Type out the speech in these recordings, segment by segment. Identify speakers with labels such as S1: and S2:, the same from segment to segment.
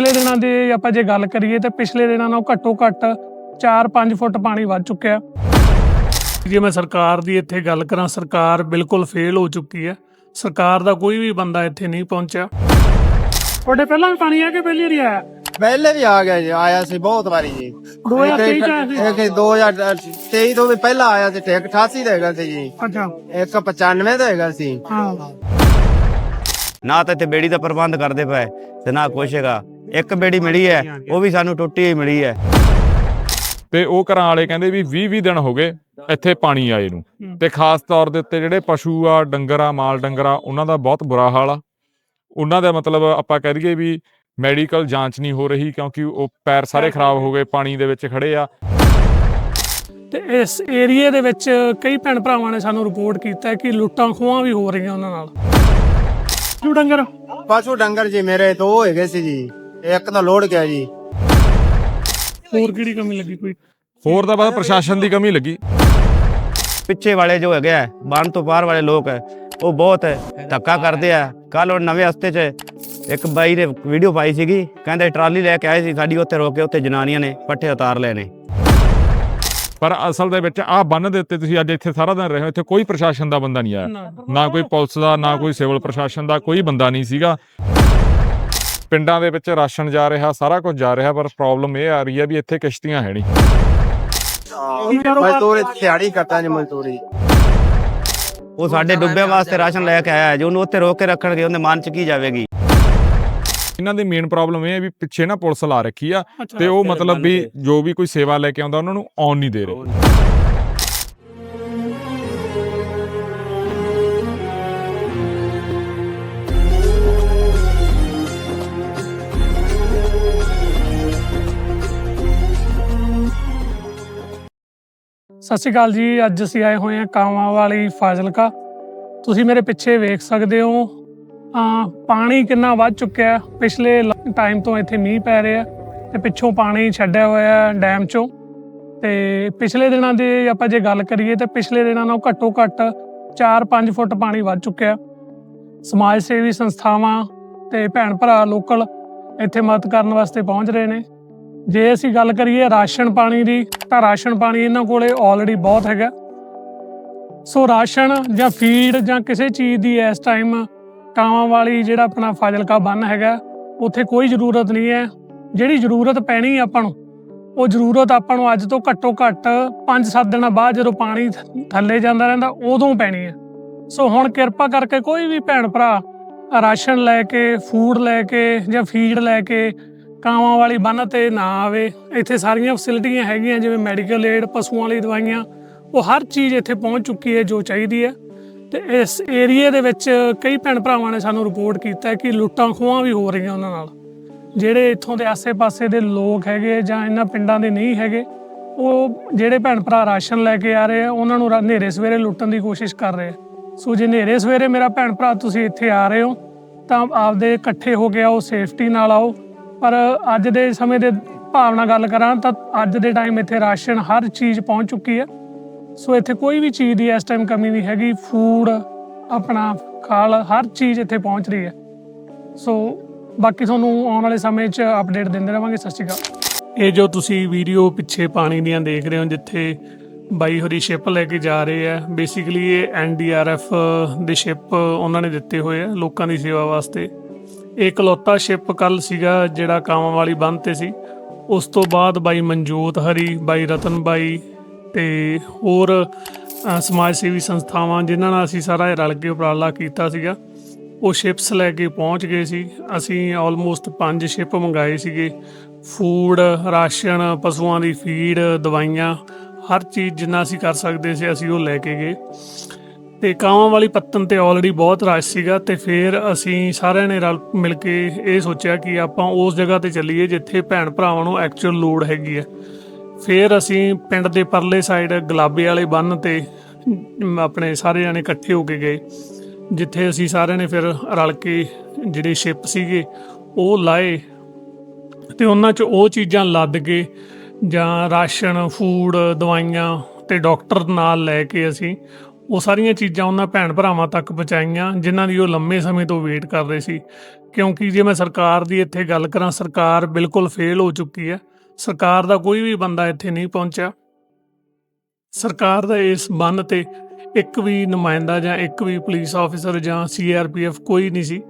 S1: ਪਿਛਲੇ ਦਿਨਾਂ ਦੇ ਆਪਾਂ ਜੇ ਗੱਲ ਕਰੀਏ ਤਾਂ ਪਿਛਲੇ ਦਿਨਾਂ ਨਾਲੋਂ ਘੱਟੋ ਘੱਟ 4-5 ਫੁੱਟ ਪਾਣੀ ਵੱਧ ਚੁੱਕਿਆ ਜੇ ਮੈਂ ਸਰਕਾਰ ਦੀ ਇੱਥੇ ਗੱਲ ਕਰਾਂ ਸਰਕਾਰ ਬਿਲਕੁਲ ਫੇਲ ਹੋ ਚੁੱਕੀ ਹੈ। ਸਰਕਾਰ ਦਾ ਕੋਈ ਵੀ ਬੰਦਾ ਇੱਥੇ ਨਹੀਂ ਪਹੁੰਚਿਆ। ਤੁਹਾਡੇ ਪਹਿਲਾਂ ਵੀ ਪਾਣੀ ਆ ਕਿ ਪਹਿਲੀ ਵਾਰੀ ਆਇਆ?
S2: ਪਹਿਲੇ ਵੀ ਆ ਗਿਆ ਜੀ ਆਇਆ ਸੀ ਬਹੁਤ ਵਾਰੀ ਜੀ।
S1: 2023 ਚ ਆਇਆ ਸੀ?
S2: ਇੱਕ 2023 ਤੋਂ ਵੀ ਪਹਿਲਾਂ ਆਇਆ ਸੀ ਤੇ ਇੱਕ 88 ਦਾ ਹੈਗਾ ਸੀ ਜੀ।
S1: ਅੱਛਾ।
S2: ਇੱਕ 95 ਦਾ ਹੈਗਾ ਸੀ।
S1: ਹਾਂ।
S3: ਨਾ ਤਾਂ ਇੱਥੇ ਬੇੜੀ ਦਾ ਪ੍ਰਬੰਧ ਕਰਦੇ ਪਏ ਤੇ ਨਾ ਕੁਛ ਹੈਗਾ। ਇੱਕ ਬੇੜੀ ਮਿਲੀ ਹੈ ਉਹ ਵੀ ਸਾਨੂੰ ਟੁੱਟੀ ਹੋਈ ਮਿਲੀ ਹੈ।
S4: ਤੇ ਉਹ ਘਰਾਂ ਵਾਲੇ ਕਹਿੰਦੇ ਵੀ 20 20 ਦਿਨ ਹੋ ਗਏ ਇੱਥੇ ਪਾਣੀ ਆਏ ਨੂੰ। ਤੇ ਖਾਸ ਤੌਰ ਦੇ ਉੱਤੇ ਜਿਹੜੇ ਪਸ਼ੂ ਆ ਡੰਗਰ ਆ ਮਾਲ ਡੰਗਰ ਆ ਉਹਨਾਂ ਦਾ ਬਹੁਤ ਬੁਰਾ ਹਾਲ ਆ। ਉਹਨਾਂ ਦਾ ਮਤਲਬ ਆਪਾਂ ਕਹਿ ਦਈਏ ਵੀ ਮੈਡੀਕਲ ਜਾਂਚ ਨਹੀਂ ਹੋ ਰਹੀ ਕਿਉਂਕਿ ਉਹ ਪੈਰ ਸਾਰੇ ਖਰਾਬ ਹੋ ਗਏ ਪਾਣੀ ਦੇ ਵਿੱਚ ਖੜੇ ਆ।
S1: ਤੇ ਇਸ ਏਰੀਏ ਦੇ ਵਿੱਚ ਕਈ ਭੈਣ ਭਰਾਵਾਂ ਨੇ ਸਾਨੂੰ ਰਿਪੋਰਟ ਕੀਤਾ ਕਿ ਲੁੱਟਾਂ ਖੋਹਾਂ ਵੀ ਹੋ ਰਹੀਆਂ ਉਹਨਾਂ ਨਾਲ। ਜੂ ਡੰਗਰ?
S2: ਪਸ਼ੂ ਡੰਗਰ ਜੀ ਮੇਰੇ ਦੋ ਹੈਗੇ ਸੀ ਜੀ। ਇੱਕ ਤਾਂ ਲੋੜ ਗਿਆ ਜੀ?
S1: ਹੋਰ ਕਿਹੜੀ ਕਮੀ ਲੱਗੀ ਕੋਈ?
S4: ਹੋਰ ਦਾ ਬਾਅਦ ਪ੍ਰਸ਼ਾਸਨ ਦੀ ਕਮੀ ਲੱਗੀ।
S3: ਪਿੱਛੇ ਵਾਲੇ ਜੋ ਹੈਗੇ ਆ ਬੰਨ ਤੋਂ ਪਾਰ ਵਾਲੇ ਲੋਕ ਹੈ ਉਹ ਬਹੁਤ ਧੱਕਾ ਕਰਦੇ ਆ। ਕੱਲ ਉਹ ਨਵੇਂ ਹਸਤੇ 'ਚ ਇੱਕ ਬਾਈ ਨੇ ਵੀਡੀਓ ਪਾਈ ਸੀਗੀ ਕਹਿੰਦੇ ਟਰਾਲੀ ਲੈ ਕੇ ਆਏ ਸੀ ਸਾਡੀ ਉੱਥੇ ਰੋਕ ਕੇ ਉੱਥੇ ਜਨਾਨੀਆਂ ਨੇ ਪੱਠੇ ਉਤਾਰ ਲਏ ਨੇ।
S4: ਪਰ ਅਸਲ ਦੇ ਵਿੱਚ ਆਹ ਬੰਨ ਦੇ ਉੱਤੇ ਤੁਸੀਂ ਅੱਜ ਇੱਥੇ ਸਾਰਾ ਦਿਨ ਰਹੇ ਹੋ ਇੱਥੇ ਕੋਈ ਪ੍ਰਸ਼ਾਸਨ ਦਾ ਬੰਦਾ ਨਹੀਂ ਆਇਆ।
S1: ਨਾ।
S4: ਨਾ ਕੋਈ ਪੁਲਿਸ ਦਾ ਨਾ ਕੋਈ ਸਿਵਲ ਪ੍ਰਸ਼ਾਸਨ ਦਾ ਕੋਈ ਬੰਦਾ ਨਹੀਂ ਸੀਗਾ। ਪਿੰਡਾਂ ਦੇ ਵਿੱਚ ਰਾਸ਼ਨ ਜਾ ਰਿਹਾ ਸਾਰਾ ਕੁਝ ਜਾ ਰਿਹਾ ਪਰ ਪ੍ਰੋਬਲਮ ਇਹ ਆ ਰਹੀ ਹੈ ਵੀ ਇੱਥੇ ਕਿਸ਼ਤੀਆਂ ਹੈ ਨਹੀਂ।
S2: ਮਜ਼ਦੂਰੀ ਦਿਹਾੜੀ ਕਰਦਾ ਜੀ ਮਜ਼ਦੂਰੀ।
S3: ਉਹ ਸਾਡੇ ਡੁੱਬੇ ਵਾਸਤੇ ਰਾਸ਼ਨ ਲੈ ਕੇ ਆਇਆ ਜੇ ਉਹਨੂੰ ਉੱਥੇ ਰੋਕ ਕੇ ਰੱਖਣਗੇ ਉਹਦੇ ਮਨ 'ਚ ਕੀ ਜਾਵੇਗੀ?
S4: ਇਹਨਾਂ ਦੀ ਮੇਨ ਪ੍ਰੋਬਲਮ ਇਹ ਹੈ ਵੀ ਪਿੱਛੇ ਨਾ ਪੁਲਿਸ ਲਾ ਰੱਖੀ ਆ ਤੇ ਉਹ ਮਤਲਬ ਵੀ ਜੋ ਵੀ ਕੋਈ ਸੇਵਾ ਲੈ ਕੇ ਆਉਂਦਾ ਉਹਨਾਂ ਨੂੰ ਆਉਣ ਨਹੀਂ ਦੇ ਰਹੇ।
S1: ਸਤਿ ਸ਼੍ਰੀ ਅਕਾਲ ਜੀ, ਅੱਜ ਅਸੀਂ ਆਏ ਹੋਏ ਹਾਂ ਕਾਵਾਂ ਵਾਲੀ ਫਾਜ਼ਿਲਕਾ। ਤੁਸੀਂ ਮੇਰੇ ਪਿੱਛੇ ਵੇਖ ਸਕਦੇ ਹੋ ਆ ਪਾਣੀ ਕਿੰਨਾ ਵੱਧ ਚੁੱਕਿਆ ਹੈ। ਪਿਛਲੇ ਟਾਈਮ ਤੋਂ ਇੱਥੇ ਮੀਂਹ ਪੈ ਰਿਹਾ ਤੇ ਪਿੱਛੋਂ ਪਾਣੀ ਛੱਡਿਆ ਹੋਇਆ ਡੈਮ ਚੋਂ। ਤੇ ਪਿਛਲੇ ਦਿਨਾਂ ਦੇ ਆਪਾਂ ਜੇ ਗੱਲ ਕਰੀਏ ਤਾਂ ਪਿਛਲੇ ਦਿਨਾਂ ਨਾਲੋਂ ਘੱਟੋ ਘੱਟ 4-5 ਫੁੱਟ ਪਾਣੀ ਵੱਧ ਚੁੱਕਿਆ ਸਮਾਜ ਸੇਵੀ ਸੰਸਥਾਵਾਂ ਤੇ ਭੈਣ ਭਰਾ ਲੋਕਲ ਇੱਥੇ ਮਦਦ ਕਰਨ ਵਾਸਤੇ ਪਹੁੰਚ ਰਹੇ ਨੇ। ਜੇ ਅਸੀਂ ਗੱਲ ਕਰੀਏ ਰਾਸ਼ਨ ਪਾਣੀ ਦੀ, ਤਾਂ ਰਾਸ਼ਨ ਪਾਣੀ ਇਹਨਾਂ ਕੋਲੇ ਆਲਰੇਡੀ ਬਹੁਤ ਹੈਗਾ। ਸੋ ਰਾਸ਼ਨ ਜਾਂ ਫੀਡ ਜਾਂ ਕਿਸੇ ਚੀਜ਼ ਦੀ ਇਸ ਟਾਈਮ ਕਾਵਾਂ ਵਾਲੀ ਜਿਹੜਾ ਆਪਣਾ ਫਾਜ਼ਿਲਕਾ ਬੰਨ ਹੈਗਾ, ਉੱਥੇ ਕੋਈ ਜ਼ਰੂਰਤ ਨਹੀਂ ਹੈ। ਜਿਹੜੀ ਜ਼ਰੂਰਤ ਪੈਣੀ ਹੈ ਆਪਾਂ ਨੂੰ, ਉਹ ਜ਼ਰੂਰਤ ਆਪਾਂ ਨੂੰ ਅੱਜ ਤੋਂ ਘੱਟੋ ਘੱਟ 5-7 ਦਿਨਾਂ ਬਾਅਦ ਜਦੋਂ ਪਾਣੀ ਥੱਲੇ ਜਾਂਦਾ ਰਹਿੰਦਾ, ਉਦੋਂ ਪੈਣੀ ਹੈ। ਸੋ ਹੁਣ ਕਿਰਪਾ ਕਰਕੇ ਕੋਈ ਵੀ ਭੈਣ ਭਰਾ ਰਾਸ਼ਨ ਲੈ ਕੇ ਫੂਡ ਲੈ ਕੇ ਜਾਂ ਫੀਡ ਲੈ ਕੇ ਕਾਵਾਂ ਵਾਲੀ ਬੰਨ ਤੇ ਨਾ ਆਵੇ। ਇੱਥੇ ਸਾਰੀਆਂ ਫੈਸਿਲਿਟੀਆਂ ਹੈਗੀਆਂ, ਜਿਵੇਂ ਮੈਡੀਕਲ ਏਡ ਪਸ਼ੂਆਂ ਲਈ ਦਵਾਈਆਂ। ਉਹ ਹਰ ਚੀਜ਼ ਇੱਥੇ ਪਹੁੰਚ ਚੁੱਕੀ ਹੈ ਜੋ ਚਾਹੀਦੀ ਹੈ। ਤੇ ਇਸ ਏਰੀਏ ਦੇ ਵਿੱਚ ਕਈ ਭੈਣ ਭਰਾਵਾਂ ਨੇ ਸਾਨੂੰ ਰਿਪੋਰਟ ਕੀਤਾ ਕਿ ਲੁੱਟਾਂ ਖੋਹਾਂ ਵੀ ਹੋ ਰਹੀਆਂ ਉਹਨਾਂ ਨਾਲ। ਜਿਹੜੇ ਇੱਥੋਂ ਦੇ ਆਸੇ-ਪਾਸੇ ਦੇ ਲੋਕ ਹੈਗੇ ਜਾਂ ਇਹਨਾਂ ਪਿੰਡਾਂ ਦੇ ਨਹੀਂ ਹੈਗੇ, ਉਹ ਜਿਹੜੇ ਭੈਣ ਭਰਾ ਰਾਸ਼ਨ ਲੈ ਕੇ ਆ ਰਹੇ ਆ, ਉਹਨਾਂ ਨੂੰ ਹਨੇਰੇ ਸਵੇਰੇ ਲੁੱਟਣ ਦੀ ਕੋਸ਼ਿਸ਼ ਕਰ ਰਹੇ ਸੋ ਜੇ ਹਨੇਰੇ ਸਵੇਰੇ ਮੇਰਾ ਭੈਣ ਭਰਾ ਤੁਸੀਂ ਇੱਥੇ ਆ ਰਹੇ ਹੋ, ਤਾਂ ਆਪਦੇ ਇਕੱਠੇ ਹੋ ਕੇ ਆਓ ਸੇਫਟੀ ਨਾਲ ਆਓ। ਪਰ ਅੱਜ ਦੇ ਸਮੇਂ ਦੇ ਭਾਵਨਾ ਗੱਲ ਕਰਾਂ ਤਾਂ ਅੱਜ ਦੇ ਟਾਈਮ ਇੱਥੇ ਰਾਸ਼ਨ ਹਰ ਚੀਜ਼ ਪਹੁੰਚ ਚੁੱਕੀ ਹੈ। ਸੋ ਇੱਥੇ ਕੋਈ ਵੀ ਚੀਜ਼ ਦੀ ਇਸ ਟਾਈਮ ਕਮੀ ਨਹੀਂ ਹੈਗੀ। ਫੂਡ ਆਪਣਾ ਖਾਲ, ਹਰ ਚੀਜ਼ ਇੱਥੇ ਪਹੁੰਚ ਰਹੀ ਹੈ। ਸੋ ਬਾਕੀ ਤੁਹਾਨੂੰ ਆਉਣ ਵਾਲੇ ਸਮੇਂ 'ਚ ਅਪਡੇਟ ਦਿੰਦੇ ਰਵਾਂਗੇ। ਸਤਿ ਸ਼੍ਰੀ ਅਕਾਲ। ਇਹ ਜੋ ਤੁਸੀਂ ਵੀਡੀਓ ਪਿੱਛੇ ਪਾਣੀ ਦੀਆਂ ਦੇਖ ਰਹੇ ਹੋ, ਜਿੱਥੇ ਬਾਈ ਹੋਰੀ ਸ਼ਿਪ ਲੈ ਕੇ ਜਾ ਰਹੇ ਆ ਬੇਸਿਕਲੀ ਇਹ ਐਨਡੀਆਰਐਫ ਦੇ ਸ਼ਿਪ ਉਹਨਾਂ ਨੇ ਦਿੱਤੇ ਹੋਏ ਆ ਲੋਕਾਂ ਦੀ ਸੇਵਾ ਵਾਸਤੇ। ਇਕਲੌਤਾ ਸ਼ਿਪ ਕੱਲ ਸੀਗਾ ਜਿਹੜਾ ਕਾਵਾਂ ਵਾਲੀ ਬੰਦ ਤੇ ਸੀ। ਉਸ ਤੋਂ ਬਾਅਦ ਬਾਈ ਮਨਜੋਤ ਹਰੀ, ਬਾਈ ਰਤਨ ਬਾਈ ਤੇ ਹੋਰ ਸਮਾਜ ਸੇਵੀ ਸੰਸਥਾਵਾਂ ਜਿਨ੍ਹਾਂ ਨਾਲ ਅਸੀਂ ਸਾਰਾ ਰਲ ਕੇ ਉਪਰਾਲਾ ਕੀਤਾ ਸੀਗਾ, ਉਹ ਸ਼ਿਪਸ ਲੈ ਕੇ ਪਹੁੰਚ ਗਏ ਸੀ। ਅਸੀਂ ਆਲਮੋਸਟ 5 ਸ਼ਿਪ ਮੰਗਾਏ ਸੀਗੇ। ਫੂਡ, ਰਾਸ਼ਨ, ਪਸ਼ੂਆਂ ਦੀ ਫੀਡ ਦਵਾਈਆਂ, ਹਰ ਚੀਜ਼ ਜਿੰਨਾ ਅਸੀਂ ਕਰ ਸਕਦੇ ਸੀ, ਅਸੀਂ ਉਹ ਲੈ ਕੇ ਗਏ। ਤੇ ਕਾਵਾਂ ਵਾਲੀ ਪੱਤਨ ਤੇ ਆਲਰੇਡੀ ਬਹੁਤ ਰਸ਼ ਸੀਗਾ ਤੇ ਫਿਰ ਅਸੀਂ ਸਾਰਿਆਂ ਨੇ ਰਲ ਮਿਲ ਕੇ ਇਹ ਸੋਚਿਆ ਕਿ ਆਪਾਂ ਉਸ ਜਗ੍ਹਾ ਤੇ ਚੱਲੀਏ ਜਿੱਥੇ ਭੈਣ ਭਰਾਵਾਂ ਨੂੰ ਐਕਚੁਅਲ ਲੋੜ ਹੈਗੀ ਹੈ ਫਿਰ ਅਸੀਂ ਪਿੰਡ ਦੇ ਪਰਲੇ ਸਾਈਡ ਗੁਲਾਬੇ ਵਾਲੇ ਬੰਨ ਤੇ ਆਪਣੇ ਸਾਰੇ ਜਣੇ ਇਕੱਠੇ ਹੋ ਕੇ ਗਏ, ਜਿੱਥੇ ਅਸੀਂ ਸਾਰਿਆਂ ਨੇ ਫਿਰ ਰਲ ਕੇ ਜਿਹੜੇ ਸ਼ਿਪ ਸੀਗੇ, ਉਹ ਲਾਏ ਤੇ ਉਹਨਾਂ 'ਚ ਉਹ ਚੀਜ਼ਾਂ ਲੱਦ ਕੇ ਜਾਂ ਰਾਸ਼ਨ ਫੂਡ ਦਵਾਈਆਂ ਤੇ ਡਾਕਟਰ ਨਾਲ ਲੈ ਕੇ ਅਸੀਂ ਉਹ ਸਾਰੀਆਂ ਚੀਜ਼ਾਂ ਉਹਨਾਂ ਭੈਣ ਭਰਾਵਾਂ ਤੱਕ ਪਹੁੰਚਾਈਆਂ, ਜਿਨ੍ਹਾਂ ਦੀ ਉਹ ਲੰਮੇ ਸਮੇਂ ਤੋਂ ਵੇਟ ਕਰ ਰਹੇ ਸੀ। ਕਿਉਂਕਿ ਜੇ ਮੈਂ ਸਰਕਾਰ ਦੀ ਇੱਥੇ ਗੱਲ ਕਰਾਂ, ਸਰਕਾਰ ਬਿਲਕੁਲ ਫੇਲ ਹੋ ਚੁੱਕੀ ਹੈ। ਸਰਕਾਰ ਦਾ ਕੋਈ ਵੀ ਬੰਦਾ ਇੱਥੇ ਨਹੀਂ ਪਹੁੰਚਿਆ। ਸਰਕਾਰ ਦਾ ਇਸ ਬੰਨ ਤੇ ਇੱਕ ਵੀ ਨੁਮਾਇੰਦਾ ਜਾਂ ਇੱਕ ਵੀ ਪੁਲਿਸ ਆਫੀਸਰ ਜਾਂ ਸੀਆਰਪੀਐਫ ਕੋਈ ਨਹੀਂ ਸੀ।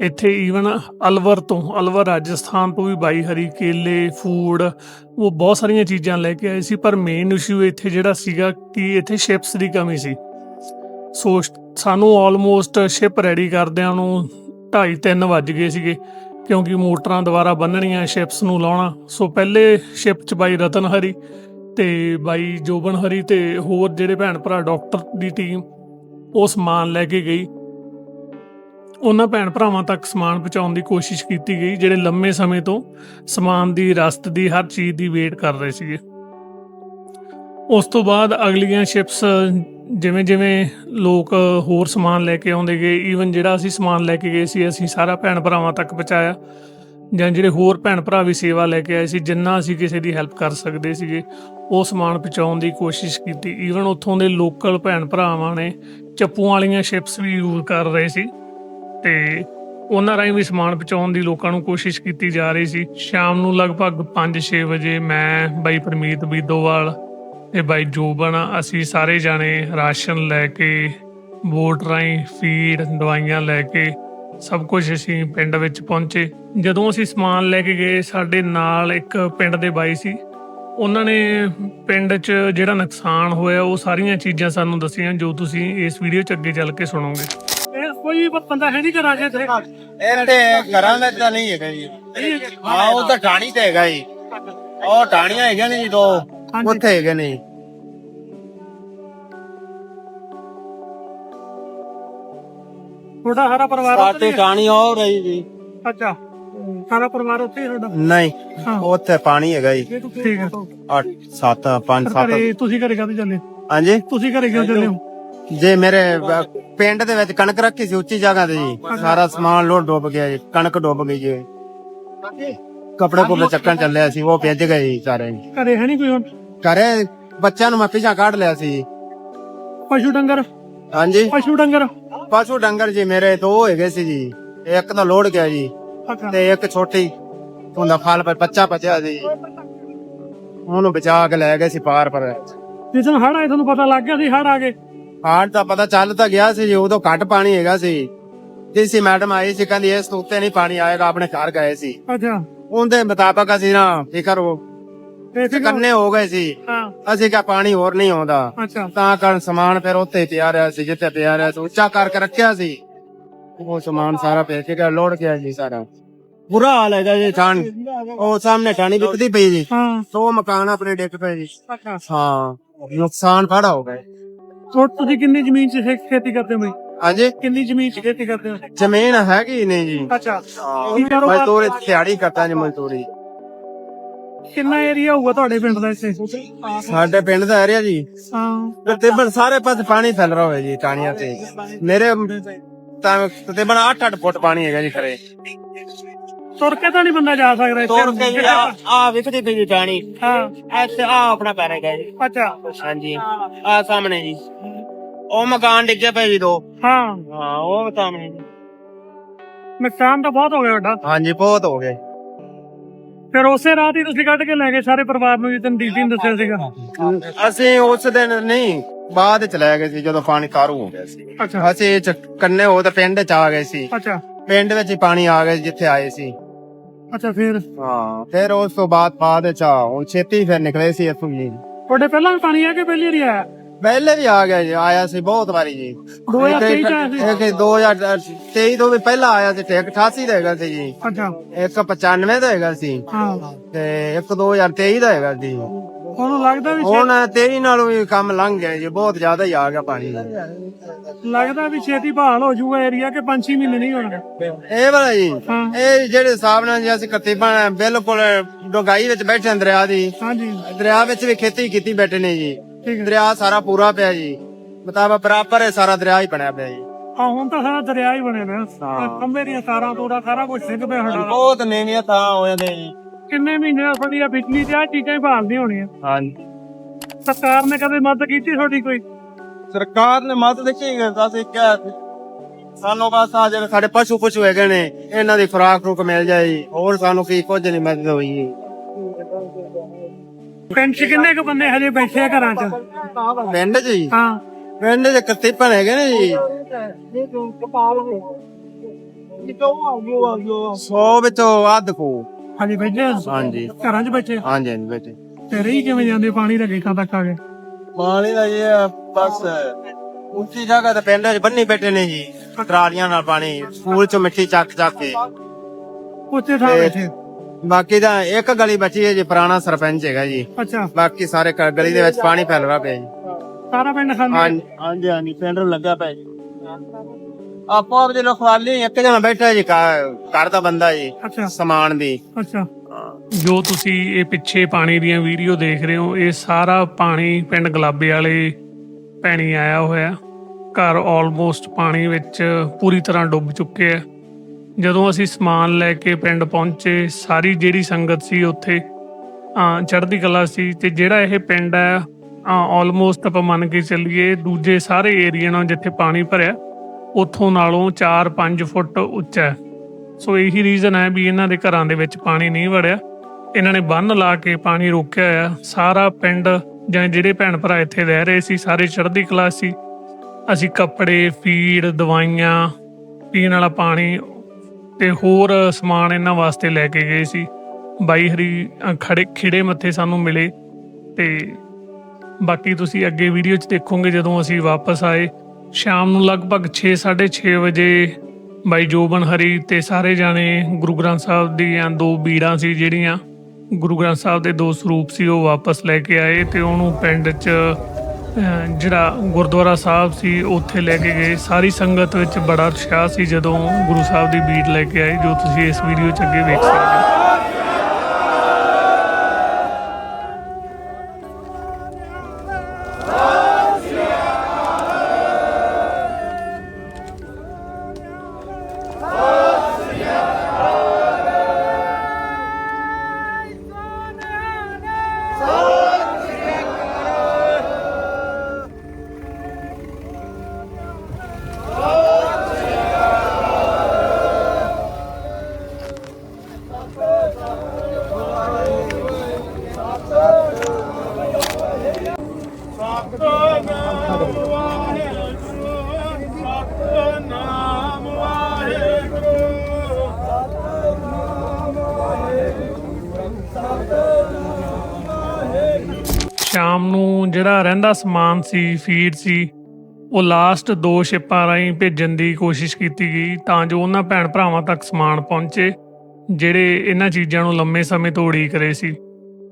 S1: ਇੱਥੇ ਈਵਨ ਅਲਵਰ ਤੋਂ ਅਲਵਰ ਰਾਜਸਥਾਨ ਤੋਂ ਵੀ ਬਾਈ ਹਰੀ, ਕੇਲੇ, ਫੂਡ, ਉਹ ਬਹੁਤ ਸਾਰੀਆਂ ਚੀਜ਼ਾਂ ਲੈ ਕੇ ਆਏ ਸੀ। ਪਰ ਮੇਨ ਇਸ਼ੂ ਇੱਥੇ ਜਿਹੜਾ ਸੀਗਾ ਕਿ ਇੱਥੇ ਸ਼ਿਪਸ ਦੀ ਕਮੀ ਸੀ। ਸੋ ਸਾਨੂੰ ਆਲਮੋਸਟ ਸ਼ਿਪ ਰੈਡੀ ਕਰਦਿਆਂ ਨੂੰ 2:30 3 ਵੱਜ ਗਏ ਸੀਗੇ, ਕਿਉਂਕਿ ਮੋਟਰਾਂ ਦੁਆਰਾ ਬੰਨਣੀਆਂ ਸ਼ਿਪਸ ਨੂੰ ਲਾਉਣਾ। ਸੋ ਪਹਿਲੇ ਸ਼ਿਪ 'ਚ ਬਾਈ ਰਤਨ ਹਰੀ ਤੇ ਬਾਈ ਜੋਬਨ ਹਰੀ ਤੇ ਹੋਰ ਜਿਹੜੇ ਭੈਣ ਭਰਾ ਡਾਕਟਰ ਦੀ ਟੀਮ ਉਹ ਸਮਾਨ ਲੈ ਕੇ ਗਈ। ਉਹਨਾਂ ਭੈਣ ਭਰਾਵਾਂ ਤੱਕ ਸਮਾਨ ਪਹੁੰਚਾਉਣ ਦੀ ਕੋਸ਼ਿਸ਼ ਕੀਤੀ ਗਈ, ਜਿਹੜੇ ਲੰਮੇ ਸਮੇਂ ਤੋਂ ਸਮਾਨ ਦੀ, ਰਸਤ ਦੀ, ਹਰ ਚੀਜ਼ ਦੀ ਵੇਟ ਕਰ ਰਹੇ ਸੀਗੇ। ਉਸ ਤੋਂ ਬਾਅਦ ਅਗਲੀਆਂ ਸ਼ਿਪਸ ਜਿਵੇਂ ਜਿਵੇਂ ਲੋਕ ਹੋਰ ਸਮਾਨ ਲੈ ਕੇ ਆਉਂਦੇ ਗਏ ਈਵਨ ਜਿਹੜਾ ਅਸੀਂ ਸਮਾਨ ਲੈ ਕੇ ਗਏ ਸੀ, ਅਸੀਂ ਸਾਰਾ ਭੈਣ ਭਰਾਵਾਂ ਤੱਕ ਪਹੁੰਚਾਇਆ। ਜਾਂ ਜਿਹੜੇ ਹੋਰ ਭੈਣ ਭਰਾ ਵੀ ਸੇਵਾ ਲੈ ਕੇ ਆਏ ਸੀ, ਜਿੰਨਾ ਅਸੀਂ ਕਿਸੇ ਦੀ ਹੈਲਪ ਕਰ ਸਕਦੇ ਸੀਗੇ, ਉਹ ਸਮਾਨ ਪਹੁੰਚਾਉਣ ਦੀ ਕੋਸ਼ਿਸ਼ ਕੀਤੀ। ਈਵਨ ਉੱਥੋਂ ਦੇ ਲੋਕਲ ਭੈਣ ਭਰਾਵਾਂ ਨੇ ਚੱਪੂਆਂ ਵਾਲੀਆਂ ਸ਼ਿਪਸ ਵੀ ਯੂਜ਼ ਕਰ ਰਹੇ ਸੀ। ਤੇ ਉਹਨਾਂ ਰਾਹੀਂ ਵੀ ਸਮਾਨ ਪਹੁੰਚਾਉਣ ਦੀ ਲੋਕਾਂ ਨੂੰ ਕੋਸ਼ਿਸ਼ ਕੀਤੀ ਜਾ ਰਹੀ ਸੀ। ਸ਼ਾਮ ਨੂੰ ਲਗਭਗ 5-6 ਵਜੇ ਮੈਂ, ਬਾਈ ਪਰਮੀਤ, ਬੀਦੋਵਾਲ ਤੇ ਬਾਈ ਜੋਬਨ ਅਸੀਂ ਸਾਰੇ ਜਾਣੇ ਰਾਸ਼ਨ ਲੈ ਕੇ ਬੋਟ ਰਾਹੀਂ ਫੀਡ ਦਵਾਈਆਂ ਲੈ ਕੇ ਸਭ ਕੁਝ ਅਸੀਂ ਪਿੰਡ ਵਿੱਚ ਪਹੁੰਚੇ। ਜਦੋਂ ਅਸੀਂ ਸਮਾਨ ਲੈ ਕੇ ਗਏ ਸਾਡੇ ਨਾਲ ਇੱਕ ਪਿੰਡ ਦੇ ਬਾਈ ਸੀ। ਉਹਨਾਂ ਨੇ ਪਿੰਡ 'ਚ ਜਿਹੜਾ ਨੁਕਸਾਨ ਹੋਇਆ ਉਹ ਸਾਰੀਆਂ ਚੀਜ਼ਾਂ ਸਾਨੂੰ ਦੱਸੀਆਂ ਜੋ ਤੁਸੀਂ ਇਸ ਵੀਡੀਓ 'ਚ ਅੱਗੇ ਚੱਲ ਕੇ ਸੁਣੋਗੇ। ਇਹ ਕੋਈ ਬੰਦਾ ਹੈ ਨਹੀਂ ਘਰਾਂ 'ਚ ਇੱਥੇ।
S2: ਇੱਥੇ ਘਰਾਂ ਵਿੱਚ ਤਾਂ ਨਹੀਂ ਹੈਗਾ ਜੀ। ਹਾਂ ਉਹ ਤਾਂ ਟਾਣੀ ਤੇ ਹੈਗਾ ਜੀ। ਉਹ ਟਾਣੀਆਂ ਹੈਗੀਆਂ ਨੇ ਜੀ ਦੋ।
S1: ਹਾਂਜੀ।
S2: ਉੱਥੇ ਹੈਗੇ ਨੇ ਜੀ।
S1: ਤੁਹਾਡਾ ਸਾਰਾ ਪਰਿਵਾਰ ਉੱਥੇ
S2: ਸਾਡੇ
S1: ਹੀ ਹੈ?
S2: ਟਾਣੀ ਹੋ ਰਹੀ ਜੀ।
S1: ਅੱਛਾ। ਸਾਰਾ ਪਰਿਵਾਰ ਉੱਥੇ ਹੀ ਹੈ ਤੁਹਾਡਾ?
S2: ਨਹੀਂ
S1: ਹਾਂ।
S2: ਉੱਥੇ ਪਾਣੀ ਹੈਗਾ ਜੀ।
S1: ਠੀਕ ਹੈ
S2: 8 7 5 7
S1: ਘਰੇ ਤੁਸੀਂ ਘਰੇ ਕਦੇ ਚੱਲੇ?
S2: ਹਾਂਜੀ?
S1: ਤੁਸੀਂ ਘਰੇ ਕਿਉਂ ਚੱਲੇ ਹੋ?
S2: ਜੇ ਮੇਰੇ ਅਹ, ਪਿੰਡ ਦੇ ਵਿੱਚ ਕਣਕ ਰੱਖੀ ਸੀ ਉੱਚੀ ਜਗ੍ਹਾ ਤੇ ਜੀ। ਸਾਰਾ ਸਮਾਨ ਲੋਡ ਡੁੱਬ ਗਿਆ ਜੀ ਕਣਕ ਡੁੱਬ ਗਈ ਜੀ। ਕੱਪੜੇ ਕੋਲ ਚੱਕਣ ਚੱਲਿਆ ਸੀ ਉਹ ਭਿੱਜ ਗਏ ਜੀ ਸਾਰੇ।
S1: ਘਰੇ ਹੈ ਨਹੀਂ ਕੋਈ ਹੁਣ
S2: ਘਰੇ ਬੱਚਿਆਂ ਨੂੰ ਮੈਂ ਪਿਛਾ ਕੱਢ ਲਿਆ ਸੀ।
S1: ਪਸ਼ੂ ਡੰਗਰ?
S2: ਹਾਂਜੀ।
S1: ਪਸ਼ੂ ਡੰਗਰ?
S2: ਪਸ਼ੂ ਡੰਗਰ ਜੀ ਮੇਰੇ ਦੋ ਹੈਗੇ ਸੀ ਜੀ। ਇੱਕ ਤਾਂ ਲੋੜ ਗਿਆ ਜੀ
S1: ਅੱਛਾ।
S2: ਤੇ ਇੱਕ ਛੋਟੀ। ਉਹਦਾ ਫਲ ਪਰ ਬੱਚਾ ਬਚਿਆ ਸੀ ਉਹਨੂੰ ਬਚਾ ਕੇ ਲੈ ਗਏ ਸੀ ਪਾਰ ਪਰ।
S1: ਜਿਸ ਦਿਨ ਹੜ ਆਏ ਤੁਹਾਨੂੰ ਪਤਾ ਲੱਗ ਗਿਆ ਸੀ ਹੜ ਆ ਗਏ?
S2: ਹਾੜ ਦਾ ਪਤਾ ਚੱਲ ਤਾਂ ਗਿਆ ਸੀ ਜੀ ਉਦੋਂ ਘੱਟ ਪਾਣੀ ਹੈਗਾ ਸੀ। ਜਿਸੀ ਮੈਡਮ ਆਈ ਸੀ ਕਹਿੰਦੀ ਇਸ ਤੋਂ ਉੱਤੇ ਨਹੀਂ ਪਾਣੀ ਆਏਗਾ ਆਪਣੇ ਘਰ ਗਏ ਸੀ।
S1: ਅੱਛਾ।
S2: ਉਹਦੇ ਮੁਤਾਬਕ ਅਸੀਂ ਨਾ ਫਿਕਰ ਹੋ
S1: ਤੇ
S2: ਕੰਨੇ ਹੋ ਗਏ ਸੀ।
S1: ਹਾਂ।
S2: ਅਸੀਂ ਕਿਹਾ ਪਾਣੀ ਹੋਰ ਨਹੀਂ ਆਉਂਦਾ।
S1: ਅੱਛਾ।
S2: ਤਾਂ ਕਰਨ ਸਮਾਨ ਫਿਰ ਹੀ ਪਿਆ ਰਿਹਾ ਸੀ ਜਿੱਥੇ ਪਿਆ ਰਿਹਾ ਸੀ ਉੱਚਾ ਕਰਕੇ ਰੱਖਿਆ ਸੀ। ਉਹ ਸਮਾਨ ਸਾਰਾ ਪੈ ਕੇ ਗਿਆ ਲੋੜ ਗਿਆ ਜੀ ਸਾਰਾ। ਬੁਰਾ ਹਾਲ ਹੈਗਾ ਜੀ ਠਾਣ ਉਹ ਸਾਹਮਣੇ ਠਾਣੀ ਵਿਕਦੀ ਪਈ ਜੀ।
S1: ਹਾਂ।
S2: ਸੋ ਮਕਾਨ ਆਪਣੇ ਡਿੱਗ ਪਏ ਜੀ।
S1: ਅੱਛਾ।
S2: ਹਾਂ ਨੁਕਸਾਨ ਫੜਾ ਹੋ ਗਿਆ
S1: ਹੋਰ ਤੁਸੀਂ ਕਿੰਨੀ ਜ਼ਮੀਨ 'ਚ ਖੇ- ਖੇਤੀ ਕਰਦੇ ਹੋ ਬਈ?
S2: ਹਾਂਜੀ?
S1: ਕਿੰਨੀ ਜ਼ਮੀਨ 'ਚ ਖੇਤੀ ਕਰਦੇ ਹੋ?
S2: ਜ਼ਮੀਨ ਹੈਗੀ ਨਹੀਂ ਜੀ।
S1: ਅੱਛਾ। ਕੀ ਕਾਰੋਬਾਰ
S2: ਮਜ਼ਦੂਰੀ ਦਿਹਾੜੀ ਕਰਦਾ ਜੀ ਮਜ਼ਦੂਰੀ।
S1: ਕਿੰਨਾ ਏਰੀਆ ਹੋਊਗਾ ਤੁਹਾਡੇ ਪਿੰਡ ਦਾ ਇੱਥੇ?
S2: ਸਾਡੇ ਪਿੰਡ ਦਾ ਏਰੀਆ ਜੀ।
S1: ਹਾਂ।
S2: ਤਕਰੀਬਨ ਸਾਰੇ ਪਾਸੇ ਪਾਣੀ ਫੈਲ ਰਿਹਾ ਹੋਇਆ ਜੀ ਟਾਣੀਆਂ ਤੇ। ਮੇਰੇ ਤਾਂ ਤਕਰੀਬਨ 8-8 ਫੁੱਟ ਪਾਣੀ ਹੈਗਾ ਜੀ ਖਰੇ।
S1: ਤੁਰ ਕੇ ਤਾਂ ਨਹੀਂ ਬੰਦਾ ਜਾ ਸਕਦਾ ਇੱਥੇ।
S2: ਆ ਵਿਕਦੀ ਪਈ ਜੀ ਟਾਣੀ
S1: ਹਾਂ।
S2: ਇੱਥੇ ਆ ਆਪਣਾ ਪੈਰ ਹੈਗਾ ਜੀ।
S1: ਅੱਛਾ।
S2: ਹਾਂਜੀ। ਆ ਸਾਹਮਣੇ ਜੀ। ਉਹ ਮਕਾਨ ਡਿੱਗੇ ਪਏ ਜੀ ਦੋ।
S1: ਹਾਂ।
S2: ਹਾਂ ਉਹ ਸਾਹਮਣੇ ਜੀ।
S1: ਨੁਕਸਾਨ ਤਾਂ ਬਹੁਤ ਹੋ ਗਿਆ ਵੱਡਾ
S2: ਹਾਂਜੀ ਬਹੁਤ ਹੋ ਗਏ
S1: ਫਿਰ ਉਸੇ ਰਾਤ ਹੀ ਤੁਸੀਂ ਕੱਢ ਕੇ ਲੈ ਗਏ ਸਾਰੇ ਪਰਿਵਾਰ ਨੂੰ ਜਿੱਦਨ ਦੀਦੀ ਨੇ ਦੱਸਿਆ ਸੀਗਾ।
S2: ਅਸੀਂ ਉਸ ਦਿਨ ਨਹੀਂ ਬਾਅਦ ਚ ਲੈ ਗਏ ਸੀ ਜਦੋਂ ਪਾਣੀ ਤਾਰੂ ਹੋ ਗਿਆ ਸੀ।
S1: ਅੱਛਾ।
S2: ਅਸੀਂ ਚ ਕੰਨੇ ਹੋ ਤਾਂ ਪਿੰਡ ਚ ਆ ਗਏ ਸੀ।
S1: ਅੱਛਾ।
S2: ਪਿੰਡ ਵਿੱਚ ਹੀ ਪਾਣੀ ਆ ਗਿਆ ਸੀ ਜਿੱਥੇ ਆਏ ਸੀ।
S1: ਅੱਛਾ ਫਿਰ?
S2: ਹਾਂ ਫਿਰ ਉਸ ਤੋਂ ਬਾਅਦ ਬਾਅਦ ਚ ਆ, ਹੁਣ ਛੇਤੀ ਫਿਰ ਨਿਕਲੇ ਸੀ ਇੱਥੋਂ ਜੀ
S1: ਤੁਹਾਡੇ ਪਹਿਲਾਂ ਵੀ ਪਾਣੀ ਆ ਕੇ ਪਹਿਲੀ ਵਾਰੀ ਆਇਆ?
S2: ਪਹਿਲੇ ਵੀ ਆ ਗਿਆ ਜੀ ਆਇਆ ਸੀ ਬਹੁਤ ਵਾਰੀ ਜੀ।
S1: 2023 ਚ ਆਇਆ ਸੀ?
S2: ਇੱਕ 2023 ਤੋਂ ਵੀ ਪਹਿਲਾਂ ਆਇਆ ਸੀ ਤੇ ਇੱਕ 88 ਦਾ ਹੈਗਾ ਸੀ ਜੀ।
S1: ਅੱਛਾ।
S2: ਇੱਕ 95 ਦਾ ਹੈਗਾ ਸੀ।
S1: ਹਾਂ।
S2: ਤੇ ਇੱਕ 2023 ਦਾ ਹੈਗਾ ਸੀ।
S1: ਉਹਨੂੰ ਲੱਗਦਾ ਵੀ
S2: ਹੁਣ 23 ਨਾਲੋਂ ਵੀ ਕੰਮ ਲੰਘ ਗਿਆ ਜੀ ਬਹੁਤ ਜ਼ਿਆਦਾ ਹੀ ਆ ਗਿਆ ਪਾਣੀ।
S1: ਛੇ- ਲੱਗਦਾ ਵੀ ਛੇਤੀ ਬਹਾਲ ਹੋ ਜਾਊਗਾ ਏਰੀਆ ਕਿ 5-6 ਮਹੀਨੇ ਨਹੀਂ ਹੋਣਗੇ?
S2: ਇਹ ਵਾਲਾ ਜੀ
S1: ਹਾਂ।
S2: ਇਹ ਜਿਹੜੇ ਹਿਸਾਬ ਨਾਲ ਜੀ ਅਸੀਂ ਕਤੀਬਾਂ ਬਿਲਕੁਲ ਡੋਗਾਈ ਵਿੱਚ ਬੈਠੇ ਹਾਂ ਦਰਿਆ ਦੀ।
S1: ਹਾਂਜੀ।
S2: ਦਰਿਆ ਵਿੱਚ ਵੀ ਖੇਤੀ ਕੀਤੀ ਬੈਠੇ ਨੇ ਜੀ। ਦਰਿਆ ਸਾਰਾ ਪੂਰਾ ਪਿਆ ਜੀ। ਮਤਾਬਾ ਬਰਾਬਰ ਹੈ ਸਾਰਾ ਦਰਿਆ ਹੀ ਬਣਿਆ ਪਿਆ ਜੀ।
S1: ਹਾਂ ਹੁਣ ਤਾਂ ਸਾਰਾ ਦਰਿਆ ਹੀ ਬਣੇ
S2: ਹਾਂ।
S1: ਕੰਬੇ ਦੀਆਂ ਤਾਰਾਂ ਤੋੜਾ ਸਾਰਾ ਕੁਝ ਸਿੱਕ ਪਿਆ ਸਾਡਾ
S2: ਬਹੁਤ ਨੀਵੀਆਂ ਥਾਂ ਹੋ ਜਾਂਦੇ ਜੀ।
S1: ਕਿੰਨੇ ਮਹੀਨੇ ਸਾਡੀ ਆ ਬਿਜਲੀ ਤੇ ਆ ਚੀਜ਼ਾਂ ਹੀ ਨਹੀਂ ਹੋਣੀਆਂ।
S2: ਹਾਂਜੀ।
S1: ਸਰਕਾਰ ਨੇ ਕਦੇ ਮਦਦ ਕੀਤੀ ਤੁਹਾਡੀ ਕੋਈ?
S2: ਸਰਕਾਰ ਨੇ ਮਦਦ ਕੀ ਅਸੀਂ ਕਿਹਾ ਸਾਨੂੰ ਬਸ ਆ ਜਿਹੜੇ ਸਾਡੇ ਪਸ਼ੂ ਪਸ਼ੂ ਹੈਗੇ ਨੇ ਇਹਨਾਂ ਦੀ ਖੁਰਾਕ ਰੂਕ ਮਿਲ ਜਾਏ ਜੀ। ਹੋਰ ਸਾਨੂੰ ਕੀ ਕੁਝ ਨਹੀਂ ਮਦਦ ਹੋਈ।
S1: ਪਿੰਡ 'ਚ ਕਿੰਨੇ ਕੁ ਬੰਦੇ ਹਜੇ ਬੈਠੇ ਆ ਘਰਾਂ 'ਚ?
S2: ਪਿੰਡ 'ਚ ਜੀ?
S1: ਹਾਂ।
S2: ਪਿੰਡ 'ਚ ਕਤੀਪਨ ਹੈਗੇ ਨੇ ਜੀ। 100 ਵਿੱਚੋਂ ਅੱਧ ਕੋ।
S1: ਹਜੇ ਬੈਠੇ ਆ?
S2: ਹਾਂਜੀ।
S1: ਘਰਾਂ 'ਚ ਬੈਠੇ
S2: ਹਾਂਜੀ ਹਾਂਜੀ ਬੇਟੇ
S1: ਤੇ ਰਹੀ ਕਿਵੇਂ ਜਾਂਦੇ? ਪਾਣੀ ਦਾ ਗੇਖਾਂ ਤੱਕ ਆ ਗਏ?
S2: ਪਾਣੀ ਦਾ ਇਹ ਆ, ਬਸ ਉੱਚੀ ਜਗ੍ਹਾ ਤੇ ਪਿੰਡ 'ਚ ਬੰਨੀ ਬੈਠੇ ਨੇ ਜੀ। ਟਰਾਲੀਆਂ ਨਾਲ ਪਾਣੀ ਸਕੂਲ 'ਚ ਮਿੱਟੀ ਚੱਕ ਚੱਕ ਕੇ।
S1: ਉੱਥੇ ਥਾਂ ਬੈਠੇ।
S2: ਬਾਕੀ ਦਾ ਇੱਕ ਗਲੀ ਬਚੀ ਹੈ ਜੀ ਪੁਰਾਣਾ ਸਰਪੰਚ ਹੈਗਾ ਜੀ।
S1: ਅੱਛਾ।
S2: ਬਾਕੀ ਸਾਰੇ ਕ- ਗਲੀ ਦੇ ਵਿੱਚ ਪਾਣੀ ਫੈਲ ਰਿਹਾ ਪਿਆ ਜੀ।
S1: ਸਾਰਾ ਪਿੰਡ ਖਾਂਦੇ
S2: ਹਾਂਜੀ ਹਾਂਜੀ ਹਾਂਜੀ ਪਿੰਡ ਨੂੰ ਲੱਗਾ ਪਿਆ ਜੀ। ਆਪੋ ਆਪ ਦੇ ਲਖਵਾਲੀ ਇੱਕ ਜਣਾ ਬੈਠਾ ਜੀ ਘਰ ਘਰ ਦਾ ਬੰਦਾ ਜੀ
S1: ਅੱਛਾ।
S2: ਸਮਾਨ ਦੀ।
S1: ਅੱਛਾ। ਜੋ ਤੁਸੀਂ ਇਹ ਪਿੱਛੇ ਪਾਣੀ ਦੀਆਂ ਵੀਡੀਓ ਦੇਖ ਰਹੇ ਹੋ ਇਹ ਸਾਰਾ ਪਾਣੀ ਪਿੰਡ ਗਲਾਬੇ ਵਾਲੇ ਪੈਣੀ ਆਇਆ ਹੋਇਆ। ਘਰ ਆਲਮੋਸਟ ਪਾਣੀ ਵਿੱਚ ਪੂਰੀ ਤਰ੍ਹਾਂ ਡੁੱਬ ਚੁੱਕੇ ਆ। ਜਦੋਂ ਅਸੀਂ ਸਮਾਨ ਲੈ ਕੇ ਪਿੰਡ ਪਹੁੰਚੇ, ਸਾਰੀ ਜਿਹੜੀ ਸੰਗਤ ਸੀ ਉੱਥੇ ਚੜ੍ਹਦੀ ਕਲਾ ਸੀ ਤੇ ਜਿਹੜਾ ਇਹ ਪਿੰਡ ਹੈ ਆਲਮੋਸਟ ਆਪਾਂ ਮੰਨ ਕੇ ਚੱਲੀਏ ਦੂਜੇ ਸਾਰੇ ਏਰੀਆ ਨਾਲ ਜਿੱਥੇ ਪਾਣੀ ਭਰਿਆ, ਉੱਥੋਂ ਨਾਲੋਂ 4-5 ਫੁੱਟ ਉੱਚਾ ਹੈ। ਸੋ ਇਹੀ ਰੀਜ਼ਨ ਹੈ ਵੀ ਇਹਨਾਂ ਦੇ ਘਰਾਂ ਦੇ ਵਿੱਚ ਪਾਣੀ ਨਹੀਂ ਵੜਿਆ। ਇਹਨਾਂ ਨੇ ਬੰਨ ਲਾ ਕੇ ਪਾਣੀ ਰੋਕਿਆ ਆ ਸਾਰਾ ਪਿੰਡ ਜਾਂ ਜਿਹੜੇ ਭੈਣ ਭਰਾ ਇੱਥੇ ਰਹਿ ਰਹੇ ਸੀ, ਸਾਰੇ ਚੜ੍ਹਦੀ ਕਲਾ ਸੀ। ਅਸੀਂ ਕੱਪੜੇ, ਫੀਡ, ਦਵਾਈਆਂ, ਪੀਣ ਵਾਲਾ ਪਾਣੀ ਤੇ ਹੋਰ ਸਮਾਨ ਇਹਨਾਂ ਵਾਸਤੇ ਲੈ ਕੇ ਗਏ ਸੀ। ਬਾਈ ਹਰੀ ਖੜੇ, ਖਿੜੇ ਮੱਥੇ ਸਾਨੂੰ ਮਿਲੇ ਤੇ ਬਾਕੀ ਤੁਸੀਂ ਅੱਗੇ ਵੀਡੀਓ 'ਚ ਦੇਖੋਗੇ ਜਦੋਂ ਅਸੀਂ ਵਾਪਸ ਆਏ। ਸ਼ਾਮ ਨੂੰ ਲਗਭਗ 6:30 ਵਜੇ ਬਾਈ ਜੋਬਨ ਹਰੀ ਤੇ ਸਾਰੇ ਜਾਣੇ ਗੁਰੂ ਗ੍ਰੰਥ ਸਾਹਿਬ ਦੀਆਂ ਦੋ ਬੀੜਾਂ ਸੀ ਜਿਹੜੀਆਂ ਗੁਰੂ ਗ੍ਰੰਥ ਸਾਹਿਬ ਦੇ ਦੋ ਸਰੂਪ ਸੀ, ਉਹ ਵਾਪਸ ਲੈ ਕੇ ਆਏ ਤੇ ਉਹਨੂੰ ਪਿੰਡ 'ਚ ਜਿਹੜਾ ਗੁਰਦੁਆਰਾ ਸਾਹਿਬ ਸੀ, ਉੱਥੇ ਲੈ ਕੇ ਗਏ। ਸਾਰੀ ਸੰਗਤ ਵਿੱਚ ਬੜਾ ਉਤਸ਼ਾਹ ਸੀ ਜਦੋਂ ਗੁਰੂ ਸਾਹਿਬ ਦੀ ਬੀੜ ਲੈ ਕੇ ਆਏ, ਜੋ ਤੁਸੀਂ ਇਸ ਵੀਡੀਓ 'ਚ ਅੱਗੇ ਵੇਖ ਸਕਦੇ ਹੋ। ਸ਼ਾਮ ਨੂੰ ਜਿਹੜਾ ਰਹਿੰਦਾ ਸਮਾਨ ਸੀ, ਫੀਡ ਸੀ, ਉਹ ਲਾਸਟ ਦੋ ਸ਼ਿਪਾਂ ਰਾਹੀਂ ਭੇਜਣ ਦੀ ਕੋਸ਼ਿਸ਼ ਕੀਤੀ ਗਈ ਤਾਂ ਜੋ ਉਹਨਾਂ ਭੈਣ ਭਰਾਵਾਂ ਤੱਕ ਸਮਾਨ ਪਹੁੰਚੇ, ਜਿਹੜੇ ਇਹਨਾਂ ਚੀਜ਼ਾਂ ਨੂੰ ਲੰਮੇ ਸਮੇਂ ਤੋਂ ਉਡੀਕ ਰਹੇ ਸੀ।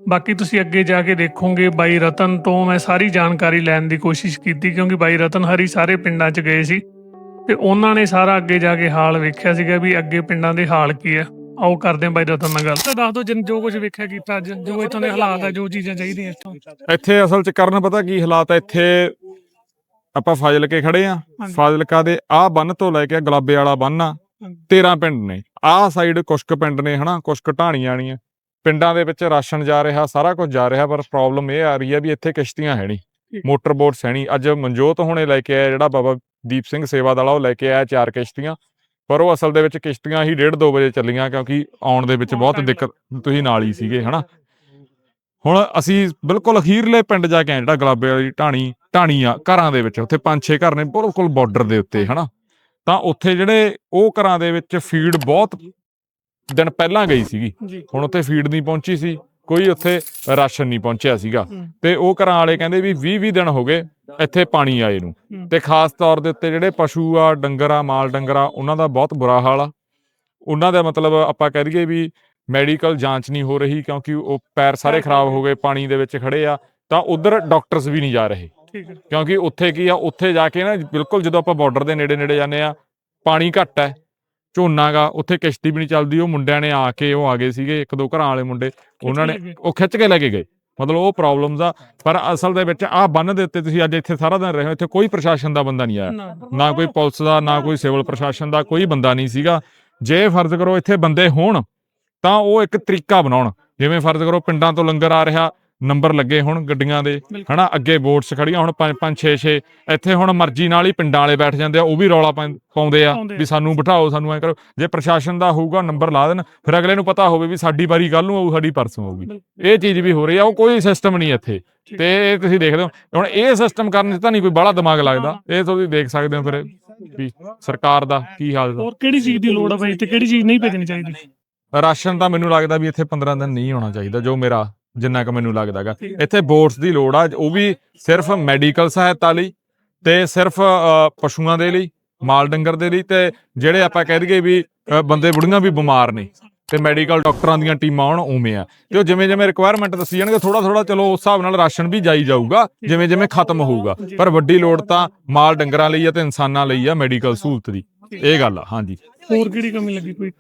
S1: ਬਾਕੀ ਤੁਸੀਂ ਅੱਗੇ ਜਾ ਕੇ ਦੇਖੋਗੇ, ਬਾਈ ਰਤਨ ਤੋਂ ਮੈਂ ਸਾਰੀ ਜਾਣਕਾਰੀ ਲੈਣ ਦੀ ਕੋਸ਼ਿਸ਼ ਕੀਤੀ ਕਿਉਂਕਿ ਬਾਈ ਰਤਨ ਹਰੀ ਸਾਰੇ ਪਿੰਡਾਂ 'ਚ ਗਏ ਸੀ ਤੇ ਉਹਨਾਂ ਨੇ ਸਾਰਾ ਅੱਗੇ ਜਾ ਕੇ ਹਾਲ ਵੇਖਿਆ ਸੀਗਾ ਵੀ ਅੱਗੇ ਪਿੰਡਾਂ ਦੇ ਹਾਲ ਕੀ ਆ। ਆਓ ਕਰਦੇ ਹਾਂ ਬਾਈ ਰਤਨ ਨਾਲ ਗੱਲ। ਤੇ ਦੱਸ ਦਿਓ ਜਿਨ- ਜੋ ਕੁਝ ਵੇਖਿਆ ਕੀਤਾ ਅੱਜ ਜੋ ਇੱਥੋਂ ਦੇ ਹਾਲਾਤ ਆ ਜੋ ਚੀਜ਼ਾਂ ਚਾਹੀਦੀਆਂ ਇੱਥੋਂ।
S4: ਇੱਥੇ ਅਸਲ 'ਚ ਕਰਨ ਪਤਾ ਕੀ ਹਾਲਾਤ ਆ ਇੱਥੇ ਆਪਾਂ ਫਾਜ਼ਿਲਕੇ ਖੜੇ ਆ। ਫਾਜ਼ਿਲਕਾ ਦੇ ਆਹ ਬੰਨ ਤੋਂ ਲੈ ਕੇ ਗਲਾਬੇ ਵਾਲਾ ਬੰਨ ਆ 13 ਪਿੰਡ ਨੇ। ਆਹ ਸਾਈਡ ਕੁਸ਼ਕ ਪਿੰਡ ਨੇ ਹਨਾ ਕੁਸ਼ਕ ਢਾਣੀਆਂ ਵਾਲੀਆਂ। ਪਿੰਡਾਂ ਦੇ ਵਿੱਚ ਰਾਸ਼ਨ ਜਾ ਰਿਹਾ ਸਾਰਾ ਕੁਝ ਜਾ ਰਿਹਾ ਪਰ ਪ੍ਰੋਬਲਮ ਇਹ ਆ ਰਹੀ ਹੈ ਵੀ ਇੱਥੇ ਕਿਸ਼ਤੀਆਂ ਹੈ ਨਹੀਂ। ਮੋਟਰ ਬੋਟਸ ਹੈ ਨਹੀਂ ਅੱਜ ਮਨਜੋਤ ਹੁਣੇ ਲੈ ਕੇ ਆਇਆ ਜਿਹੜਾ ਬਾਬਾ ਦੀਪ ਸਿੰਘ ਸੇਵਾ ਵਾਲਾ ਉਹ ਲੈ ਕੇ ਆਇਆ ਚਾਰ ਕਿਸ਼ਤੀਆਂ। ਪਰ ਉਹ ਅਸਲ ਦੇ ਵਿੱਚ ਕਿਸ਼ਤੀਆਂ ਹੀ 1:30 2 ਵਜੇ ਚੱਲੀਆਂ ਕਿਉਂਕਿ ਆਉਣ ਦੇ ਵਿੱਚ ਬਹੁਤ ਦਿੱਕਤ ਤੁਸੀਂ ਨਾਲ ਹੀ ਸੀਗੇ ਹਨਾ? ਹੁਣ ਅਸੀਂ ਬਿਲਕੁਲ ਅਖੀਰਲੇ ਪਿੰਡ ਜਾ ਕੇ ਆਏ ਜਿਹੜਾ ਗਲਾਬੇ ਵਾਲੀ ਢਾਣੀ ਢਾਣੀ ਆ ਘਰਾਂ ਦੇ ਵਿੱਚ ਉੱਥੇ ਪੰਜ ਛੇ ਘਰ ਨੇ ਬਿਲਕੁਲ ਬਾਰਡਰ ਦੇ ਉੱਤੇ ਹਨਾ? ਤਾਂ ਉੱਥੇ ਜਿਹੜੇ ਉਹ ਘਰਾਂ ਦੇ ਵਿੱਚ ਫੀਡ ਬਹੁਤ ਦਿਨ ਪਹਿਲਾਂ ਗਈ ਸੀਗੀ। ਹੁਣ ਉੱਥੇ ਫੀਡ ਨਹੀਂ ਪਹੁੰਚੀ ਸੀ। ਕੋਈ ਉੱਥੇ ਰਾਸ਼ਨ ਨਹੀਂ ਪਹੁੰਚਿਆ ਸੀਗਾ। ਤੇ ਉਹ ਘਰਾਂ ਵਾਲੇ ਕਹਿੰਦੇ ਵੀ 20 20 ਦਿਨ ਹੋ ਗਏ ਇੱਥੇ ਪਾਣੀ ਆਏ ਨੂੰ। ਤੇ ਖਾਸ ਤੌਰ ਦੇ ਉੱਤੇ ਜਿਹੜੇ ਪਸ਼ੂ ਆ ਡੰਗਰ ਆ ਮਾਲ ਡੰਗਰ ਆ ਉਹਨਾਂ ਦਾ ਬਹੁਤ ਬੁਰਾ ਹਾਲ ਆ। ਉਹਨਾਂ ਦਾ ਮਤਲਬ ਆਪਾਂ ਕਹਿ ਦਈਏ ਵੀ ਮੈਡੀਕਲ ਜਾਂਚ ਨਹੀਂ ਹੋ ਰਹੀ ਕਿਉਂਕਿ ਉਹ ਪੈਰ ਸਾਰੇ ਖਰਾਬ ਹੋ ਗਏ ਪਾਣੀ ਦੇ ਵਿੱਚ ਖੜੇ ਆ ਤਾਂ ਉਧਰ ਡਾਕਟਰਸ ਵੀ ਨਹੀਂ ਜਾ ਰਹੇ। ਕਿਉਂਕਿ ਉੱਥੇ ਕੀ ਆ ਉੱਥੇ ਜਾ ਕੇ ਨਾ ਬਿਲਕੁਲ ਜਦੋਂ ਆਪਾਂ ਬਾਰਡਰ ਦੇ ਨੇੜੇ ਨੇੜੇ ਜਾਂਦੇ ਆ ਪਾਣੀ ਘੱਟ ਹੈ। ਝੋਨਾ ਗਾ ਉੱਥੇ ਕਿਸ਼ਤੀ ਵੀ ਨਹੀਂ ਚੱਲਦੀ ਉਹ ਮੁੰਡਿਆਂ ਨੇ ਆ ਕੇ ਉਹ ਆ ਗਏ ਸੀਗੇ ਇੱਕ ਦੋ ਘਰਾਂ ਵਾਲੇ ਮੁੰਡੇ ਉਹਨਾਂ ਨੇ। ਉਹ ਖਿੱਚ ਕੇ ਲੈ ਕੇ ਗਏ। ਮਤਲਬ ਉਹ ਪ੍ਰੋਬਲਮਸ ਆ ਪਰ ਅਸਲ ਦੇ ਵਿੱਚ ਆਹ ਬੰਨ ਦੇ ਉੱਤੇ ਤੁਸੀਂ ਅੱਜ ਇੱਥੇ ਸਾਰਾ ਦਿਨ ਰਹੇ ਹੋ ਇੱਥੇ ਕੋਈ ਪ੍ਰਸ਼ਾਸਨ ਦਾ ਬੰਦਾ ਨਹੀਂ ਆਇਆ।
S1: ਨਾ
S4: ਕੋਈ ਪੁਲਿਸ ਦਾ ਨਾ ਕੋਈ ਸਿਵਲ ਪ੍ਰਸ਼ਾਸਨ ਦਾ ਕੋਈ ਬੰਦਾ ਨਹੀਂ ਸੀਗਾ। ਜੇ ਫਰਜ਼ ਕਰੋ ਇੱਥੇ ਬੰਦੇ ਹੋਣ ਤਾਂ ਉਹ ਇੱਕ ਤਰੀਕਾ ਬਣਾਉਣ। ਜਿਵੇਂ ਫਰਜ਼ ਕਰੋ ਪਿੰਡਾਂ ਤੋਂ ਲੰਗਰ ਆ ਰਿਹਾ ਨੰਬਰ ਲੱਗੇ ਹੁਣ ਗੱਡੀਆਂ ਦੇ। ਹਨਾ? ਅੱਗੇ ਬੋਟਸ ਖੜੀਆਂ ਹੁਣ 5 5 6 6 ਇੱਥੇ ਹੁਣ ਮਰਜ਼ੀ ਨਾਲ ਹੀ ਪਿੰਡਾਂ ਵਾਲੇ ਬੈਠ ਜਾਂਦੇ ਆ ਉਹ ਵੀ ਰੌਲਾ ਪਾਉਂਦੇ ਆ। ਵੀ ਸਾਨੂੰ ਬਿਠਾਓ ਸਾਨੂੰ ਐ ਕਰੋ। ਜੇ ਪ੍ਰਸ਼ਾਸਨ ਦਾ ਹੋਊਗਾ ਨੰਬਰ ਲਾ ਦੇਣ ਫਿਰ ਅਗਲੇ ਨੂੰ ਪਤਾ ਹੋਵੇ ਵੀ ਸਾਡੀ ਵਾਰੀ ਕੱਲ ਨੂੰ ਆਊ ਸਾਡੀ ਪਰਸੋਂ ਆਊਗੀ। ਇਹ ਚੀਜ਼ ਵੀ ਹੋ ਰਹੀ ਆ ਉਹ ਕੋਈ ਸਿਸਟਮ ਨਹੀਂ ਇੱਥੇ। ਤੇ ਇਹ ਤੁਸੀਂ ਦੇਖਦੇ ਹੋ ਹੁਣ ਇਹ ਸਿਸਟਮ ਕਰਨ 'ਚ ਤਾਂ ਨਹੀਂ ਕੋਈ ਬਾਹਲਾ ਦਿਮਾਗ ਲੱਗਦਾ। ਇਹ ਤੁਸੀਂ ਦੇਖ ਸਕਦੇ ਹੋ ਫਿਰ ਵੀ ਸਰਕਾਰ ਦਾ ਕੀ ਹਾਲ ਦਾ।
S1: ਹੋਰ ਕਿਹੜੀ ਚੀਜ਼ ਦੀ ਲੋੜ ਆ ਬਾਈ ਤੇ ਕਿਹੜੀ ਚੀਜ਼ ਨਹੀਂ ਭੇਜਣੀ ਚਾਹੀਦੀ?
S4: ਰਾਸ਼ਨ ਤਾਂ ਮੈਨੂੰ ਲੱਗਦਾ ਵੀ ਇੱਥੇ 15 ਦਿਨ ਨਹੀਂ ਹੋਣਾ ਚਾਹੀਦਾ ਜੋ ਮੇਰਾ ਜਿੰਨਾ ਕੁ ਮੈਨੂੰ ਲੱਗਦਾਗਾ। ਇੱਥੇ ਬੋਟਸ ਦੀ ਲੋੜ ਆ ਉਹ ਵੀ ਸਿਰਫ ਮੈਡੀਕਲ ਸਹਾਇਤਾ ਲਈ ਤੇ ਸਿਰਫ ਪਸ਼ੂਆਂ ਦੇ ਲਈ ਮਾਲ ਡੰਗਰ ਦੇ ਲਈ ਤੇ ਜਿਹੜੇ ਆਪਾਂ ਕਹਿ ਦਈਏ ਵੀ ਬੰਦੇ ਬੁੜੀਆਂ ਵੀ ਬਿਮਾਰ ਨੇ ਤੇ ਮੈਡੀਕਲ ਡਾਕਟਰਾਂ ਦੀਆਂ ਟੀਮਾਂ ਆਉਣ ਉਵੇਂ ਆ। ਤੇ ਉਹ ਜਿਵੇਂ ਜਿਵੇਂ ਰਿਕੁਆਇਰਮੈਂਟ ਦੱਸੀ ਜਾਣਗੇ ਥੋੜਾ ਥੋੜਾ ਚਲੋ ਉਸ ਹਿਸਾਬ ਨਾਲ ਰਾਸ਼ਨ ਵੀ ਜਾਈ ਜਾਊਗਾ ਜਿਵੇਂ ਜਿਵੇਂ ਖਤਮ ਹੋਊਗਾ। ਪਰ ਵੱਡੀ ਲੋੜ ਤਾਂ ਮਾਲ ਡੰਗਰਾਂ ਲਈ ਆ ਤੇ ਇਨਸਾਨਾਂ ਲਈ ਆ ਮੈਡੀਕਲ ਸਹੂਲਤ ਦੀ। ਇਹ ਗੱਲ ਆ ਹਾਂਜੀ।
S1: ਹੋਰ ਕਿਹੜੀ ਕਮੀ ਲੱਗੀ ਕੋਈ?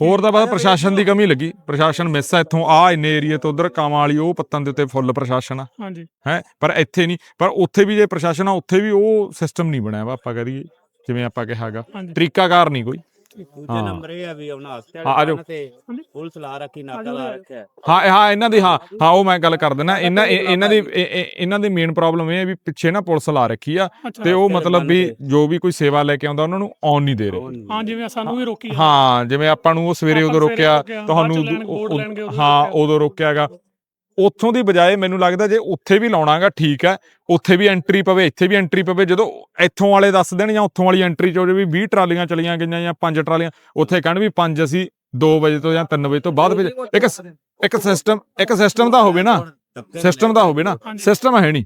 S4: ਹੋਰ ਤਾਂ ਬਸ ਪ੍ਰਸ਼ਾਸਨ ਦੀ ਕਮੀ ਲੱਗੀ। ਪ੍ਰਸ਼ਾਸਨ ਮਿਸ ਆ ਇੱਥੋਂ ਆ ਇੰਨੇ ਏਰੀਏ ਤੋਂ ਉਧਰ ਕਾਮਾਂ ਵਾਲੀ ਉਹ ਪੱਤਨ ਦੇ ਉੱਤੇ ਫੁੱਲ ਪ੍ਰਸ਼ਾਸਨ ਆ।
S1: ਹਾਂਜੀ।
S4: ਹੈ? ਪਰ ਇੱਥੇ ਨਹੀਂ। ਪਰ ਉੱਥੇ ਵੀ ਜੇ ਪ੍ਰਸ਼ਾਸਨ ਆ ਉੱਥੇ ਵੀ ਉਹ ਸਿਸਟਮ ਨਹੀਂ ਬਣਿਆ ਵਾ ਆਪਾਂ ਕਰੀਏ ਜਿਵੇਂ ਆਪਾਂ ਕਿਹਾਗਾ ਤਰੀਕਾਕਾਰ ਨਹੀਂ ਕੋਈ।
S3: ਦੂਜਾ
S4: ਹਾਂ।
S3: ਨੰਬਰ ਇਹ ਆ ਵੀ ਉਹਨਾਂ ਹਸਪਤਾਲ
S4: ਹਾਂ, ਆ ਜਾਓ।
S3: ਤੇ ਪੁਲਿਸ ਲਾ ਰੱਖੀ ਨਾਕਾ ਲਾ ਰੱਖਿਆ
S4: ਹਾਂ ਇਹ- ਹਾਂ ਇਹਨਾਂ ਦੀ ਹਾਂ ਹਾਂ ਉਹ ਮੈਂ ਗੱਲ ਕਰ ਦਿੰਦਾ ਇਹਨਾਂ ਇਹ- ਇਹਨਾਂ ਦੀ ਇਹ- ਇਹ- ਇਹਨਾਂ ਦੀ ਮੇਨ ਪ੍ਰੋਬਲਮ ਇਹ ਹੈ ਵੀ ਪਿੱਛੇ ਨਾ ਪੁਲਿਸ ਲਾ ਰੱਖੀ ਆ
S1: ਅੱਛਾ
S4: ਤੇ ਉਹ ਮਤਲਬ ਵੀ। ਜੋ ਵੀ ਕੋਈ ਸੇਵਾ ਲੈ ਕੇ ਆਉਂਦਾ ਉਹਨਾਂ ਨੂੰ ਆਉਣ ਨਹੀਂ ਦੇ ਰਹੇ
S1: ਹਾਂ ਜਿਵੇਂ ਸਾਨੂੰ ਵੀ ਰੋਕੀ ਆ।
S4: ਹਾਂ ਜਿਵੇਂ ਆਪਾਂ ਨੂੰ ਉਹ ਸਵੇਰੇ
S1: ਆਪਾਂ
S4: ਉਦੋਂ
S1: ਸਵੇਰੇ
S4: ਰੋਕਿਆ
S1: ਰੋਕਿਆ,
S4: ਤੁਹਾਨੂੰ
S1: ਬਾਅਦ ਚ ਲੈਣ- ਉਦੋਂ
S4: ਹਾਂ
S1: ਰੋਕਿਆ।
S4: ਉਦੋਂ ਰੋਕਿਆਗਾ ਉੱਥੋਂ ਦੀ ਬਜਾਏ ਮੈਨੂੰ ਲੱਗਦਾ ਜੇ ਉੱਥੇ ਵੀ ਲਾਉਣਾਗਾ ਠੀਕ ਹੈ, ਉੱਥੇ ਵੀ ਐਂਟਰੀ ਪਵੇ, ਇੱਥੇ ਵੀ ਐਂਟਰੀ ਪਵੇ, ਜਦੋਂ ਇੱਥੋਂ ਵਾਲੇ ਦੱਸ ਦੇਣ ਜਾਂ ਉੱਥੋਂ ਵਾਲੀ ਐਂਟਰੀ ਚੋਂ ਵੀ 20 ਟਰਾਲੀਆਂ ਚਲੀਆਂ ਗਈਆਂ ਜਾਂ 5 ਟਰਾਲੀਆਂ, ਉੱਥੇ ਕਹਿਣ ਵੀ 5 ਅਸੀਂ 2 ਵਜੇ ਤੋਂ ਜਾਂ 3 ਵਜੇ ਤੋਂ ਬਾਅਦ ਵਿੱਚ ਇੱਕ ਇੱਕ ਸਿਸਟਮ ਇੱਕ ਸਿਸਟਮ ਦਾ ਹੋਵੇ ਨਾ ਸਿਸਟਮ ਦਾ ਹੋਵੇ ਨਾ ਸਿਸਟਮ ਹੈ ਨਹੀਂ।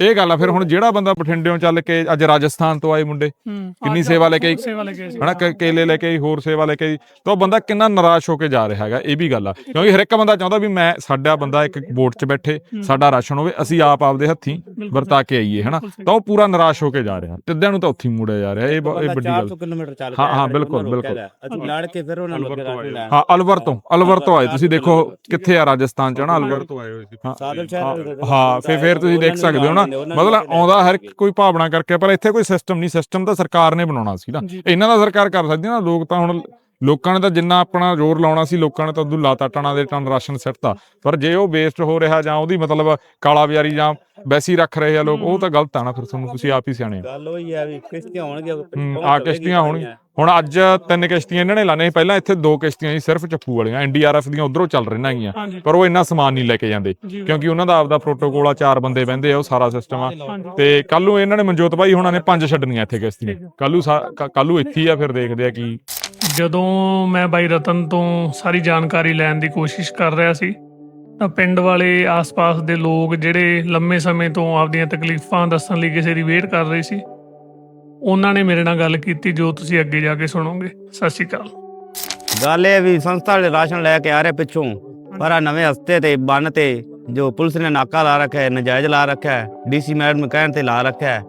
S4: ਇਹ ਗੱਲ ਆ ਫਿਰ ਹੁਣ ਜਿਹੜਾ ਬੰਦਾ ਬਠਿੰਡਿਓਂ ਚੱਲ ਕੇ ਅੱਜ ਰਾਜਸਥਾਨ ਤੋਂ ਆਏ ਮੁੰਡੇ ਕਿੰਨੀ ਸੇਵਾ ਲੈ ਕੇ ਹਨਾ ਕੇਲੇ ਲੈ ਕੇ ਹੋਰ ਸੇਵਾ ਲੈ ਕੇ ਤਾਂ ਉਹ ਬੰਦਾ ਕਿੰਨਾ ਨਿਰਾਸ਼ ਹੋ ਕੇ ਜਾ ਰਿਹਾ ਹੈਗਾ ਇਹ ਵੀ ਗੱਲ ਆ। ਕਿਉਂਕਿ ਹਰ ਇੱਕ ਬੰਦਾ ਚਾਹੁੰਦਾ ਵੀ ਮੈਂ ਸਾਡਾ ਬੰਦਾ ਇੱਕ ਵੋਟ 'ਚ ਬੈਠੇ ਸਾਡਾ ਰਾਸ਼ਨ ਹੋਵੇ ਅਸੀਂ ਆਪ ਆਪਦੇ ਹੱਥੀਂ ਵਰਤਾ ਕੇ ਆਈਏ ਹਨਾ। ਤਾਂ ਉਹ ਪੂਰਾ ਨਿਰਾਸ਼ ਹੋ ਕੇ ਜਾ ਰਿਹਾ ਤਿੱਦਿਆਂ ਨੂੰ ਤਾਂ ਉੱਥੇ ਮੁੜਿਆ ਜਾ ਰਿਹਾ ਇਹ ਇਹ ਵੱਡੀ ਗੱਲ।
S3: 400 ਕਿਲੋਮੀਟਰ ਚੱਲ
S4: ਹਾਂ, ਹਾਂ, ਬਿਲਕੁਲ, ਬਿਲਕੁਲ।
S3: ਲੜ ਕੇ ਫਿਰ ਉਹਨਾਂ ਨੂੰ
S4: ਹਾਂ ਅਲਵਰ ਤੋਂ ਅਲਵਰ ਤੋਂ ਆਏ ਤੁਸੀਂ ਦੇਖੋ ਕਿੱਥੇ ਆ ਰਾਜਸਥਾਨ ਚ ਨਾ ਅਲਵਰ ਤੋਂ ਆਏ ਹੋਏ ਸੀ।
S3: ਸਾਦਲ ਸ਼ਹਿਰ
S4: ਹਾਂ, ਹਾਂ ਫਿਰ ਫਿਰ ਤੁਸੀਂ ਦੇਖ ਸਕਦੇ ਹੋ ਨਾ ਮਤਲਬ ਆਉਂਦਾ ਹਰ ਕੋਈ ਭਾਵਨਾ ਕਰਕੇ ਪਰ ਇੱਥੇ ਕੋਈ ਸਿਸਟਮ ਨਹੀਂ ਸਿਸਟਮ ਤਾਂ ਸਰਕਾਰ ਨੇ ਬਣਾਉਣਾ ਸੀ ਨਾ। ਇਹਨਾਂ ਦਾ ਸਰਕਾਰ ਕਰ ਸਕਦੀ ਨਾ ਲੋਕ ਤਾਂ ਹੁਣ ਲੋਕਾਂ ਨੇ ਤਾਂ ਜਿੰਨਾ ਆਪਣਾ ਜ਼ੋਰ ਲਾਉਣਾ ਸੀ ਲੋਕਾਂ ਨੇ ਤਾਂ ਉਦੋਂ ਲਾਤਾ ਟਣਾ ਦੇ ਟਨ ਰਾਸ਼ਨ ਸਿੱਟਤਾ। ਪਰ ਜੇ ਉਹ ਵੇਸਟ ਹੋ ਰਿਹਾ ਜਾਂ ਉਹਦੀ ਮਤਲਬ ਕਾਲਾ ਬਿਆਰੀ ਜਾਂ ਵੈਸੀ ਰੱਖ ਰਹੇ ਆ ਲੋਕ ਉਹ ਤਾਂ ਗਲਤ ਆ ਨਾ ਫਿਰ ਤੁਹਾਨੂੰ ਤੁਸੀਂ ਆਪ ਹੀ ਸਿਆਣੇ ਆ
S3: ਗੱਲ ਉਹੀ ਆ ਵੀ ਕਿਸ਼ਤੀਆਂ ਹੋਣਗੀਆਂ
S4: ਆ ਕਿਸ਼ਤੀਆਂ ਹੋਣਗੀਆਂ। ਹੁਣ ਅੱਜ ਤਿੰਨ ਕਿਸ਼ਤੀਆਂ ਇਹਨਾਂ ਨੇ ਲਾਣੇ ਪਹਿਲਾਂ ਇੱਥੇ ਦੋ ਕਿਸ਼ਤੀਆਂ ਸੀ ਸਿਰਫ ਚੱਪੂ ਵਾਲੀਆਂ। ਐਨਡੀਆਰਐਫ ਦੀਆਂ ਉਧਰੋਂ ਚੱਲ ਰਹੀਆਂ ਹੈਗੀਆਂ।
S1: ਹਾਂਜੀ।
S4: ਪਰ ਉਹ ਇੰਨਾ ਸਮਾਨ ਨਹੀਂ ਲੈ ਕੇ ਜਾਂਦੇ। ਕਿਉਂਕਿ ਉਹਨਾਂ ਦਾ ਆਪਦਾ ਪ੍ਰੋਟੋਕੋਲ ਆ ਚਾਰ ਬੰਦੇ ਬਹਿੰਦੇ ਆ ਉਹ ਸਾਰਾ ਸਿਸਟਮ ਆ। ਤੇ ਕੱਲ ਨੂੰ ਇਹਨਾਂ ਨੇ ਮਨਜੋਤ ਭਾਈ ਹੁਣਾਂ ਨੇ ਪੰਜ ਛੱਡਣੀਆਂ ਇੱਥੇ ਕਿਸ਼ਤੀਆਂ। ਕੱਲ ਨੂੰ ਕੱਲ ਨੂੰ ਇੱਥੇ ਆ ਫਿਰ ਦੇਖਦੇ ਆ ਕੀ।
S1: ਜਦੋਂ ਮੈਂ ਬਾਈ ਰਤਨ ਤੋਂ ਸਾਰੀ ਜਾਣਕਾਰੀ ਲੈਣ ਦੀ ਕੋਸ਼ਿਸ਼ ਕਰ ਰਿਹਾ ਸੀ ਤਾਂ ਪਿੰਡ ਵਾਲੇ ਆਸ-ਪਾਸ ਦੇ ਲੋਕ ਜਿਹੜੇ ਲੰਮੇ ਸਮੇਂ ਤੋਂ ਆਪਦੀਆਂ ਤਕਲੀਫਾਂ ਦੱਸਣ ਲਈ ਕਿਸੇ ਦੀ ਵੇਟ ਕਰ ਰਹੇ ਸੀ ਉਹਨਾਂ ਨੇ ਮੇਰੇ ਨਾਲ ਗੱਲ ਕੀਤੀ ਜੋ ਤੁਸੀਂ ਅੱਗੇ ਜਾ ਕੇ ਸੁਣੋਗੇ। ਸਤਿ ਸ਼੍ਰੀ ਅਕਾਲ।
S3: ਗੱਲ ਇਹ ਵੀ ਸੰਸਥਾ ਵਾਲੇ ਰਾਸ਼ਨ ਲੈ ਕੇ ਆ ਰਹੇ ਪਿੱਛੋਂ ਪਰ ਆ ਨਵੇਂ ਹਸਤੇ ਤੇ ਬੰਨ ਤੇ ਜੋ ਪੁਲਿਸ ਨੇ ਨਾਕਾ ਲਾ ਰੱਖਿਆ ਹੈ ਨਜਾਇਜ਼ ਲਾ ਰੱਖਿਆ ਹੈ ਡੀਸੀ ਮੈਡਮ ਕਹਿਣ ਤੇ ਲਾ ਰੱਖਿਆ ਹੈ।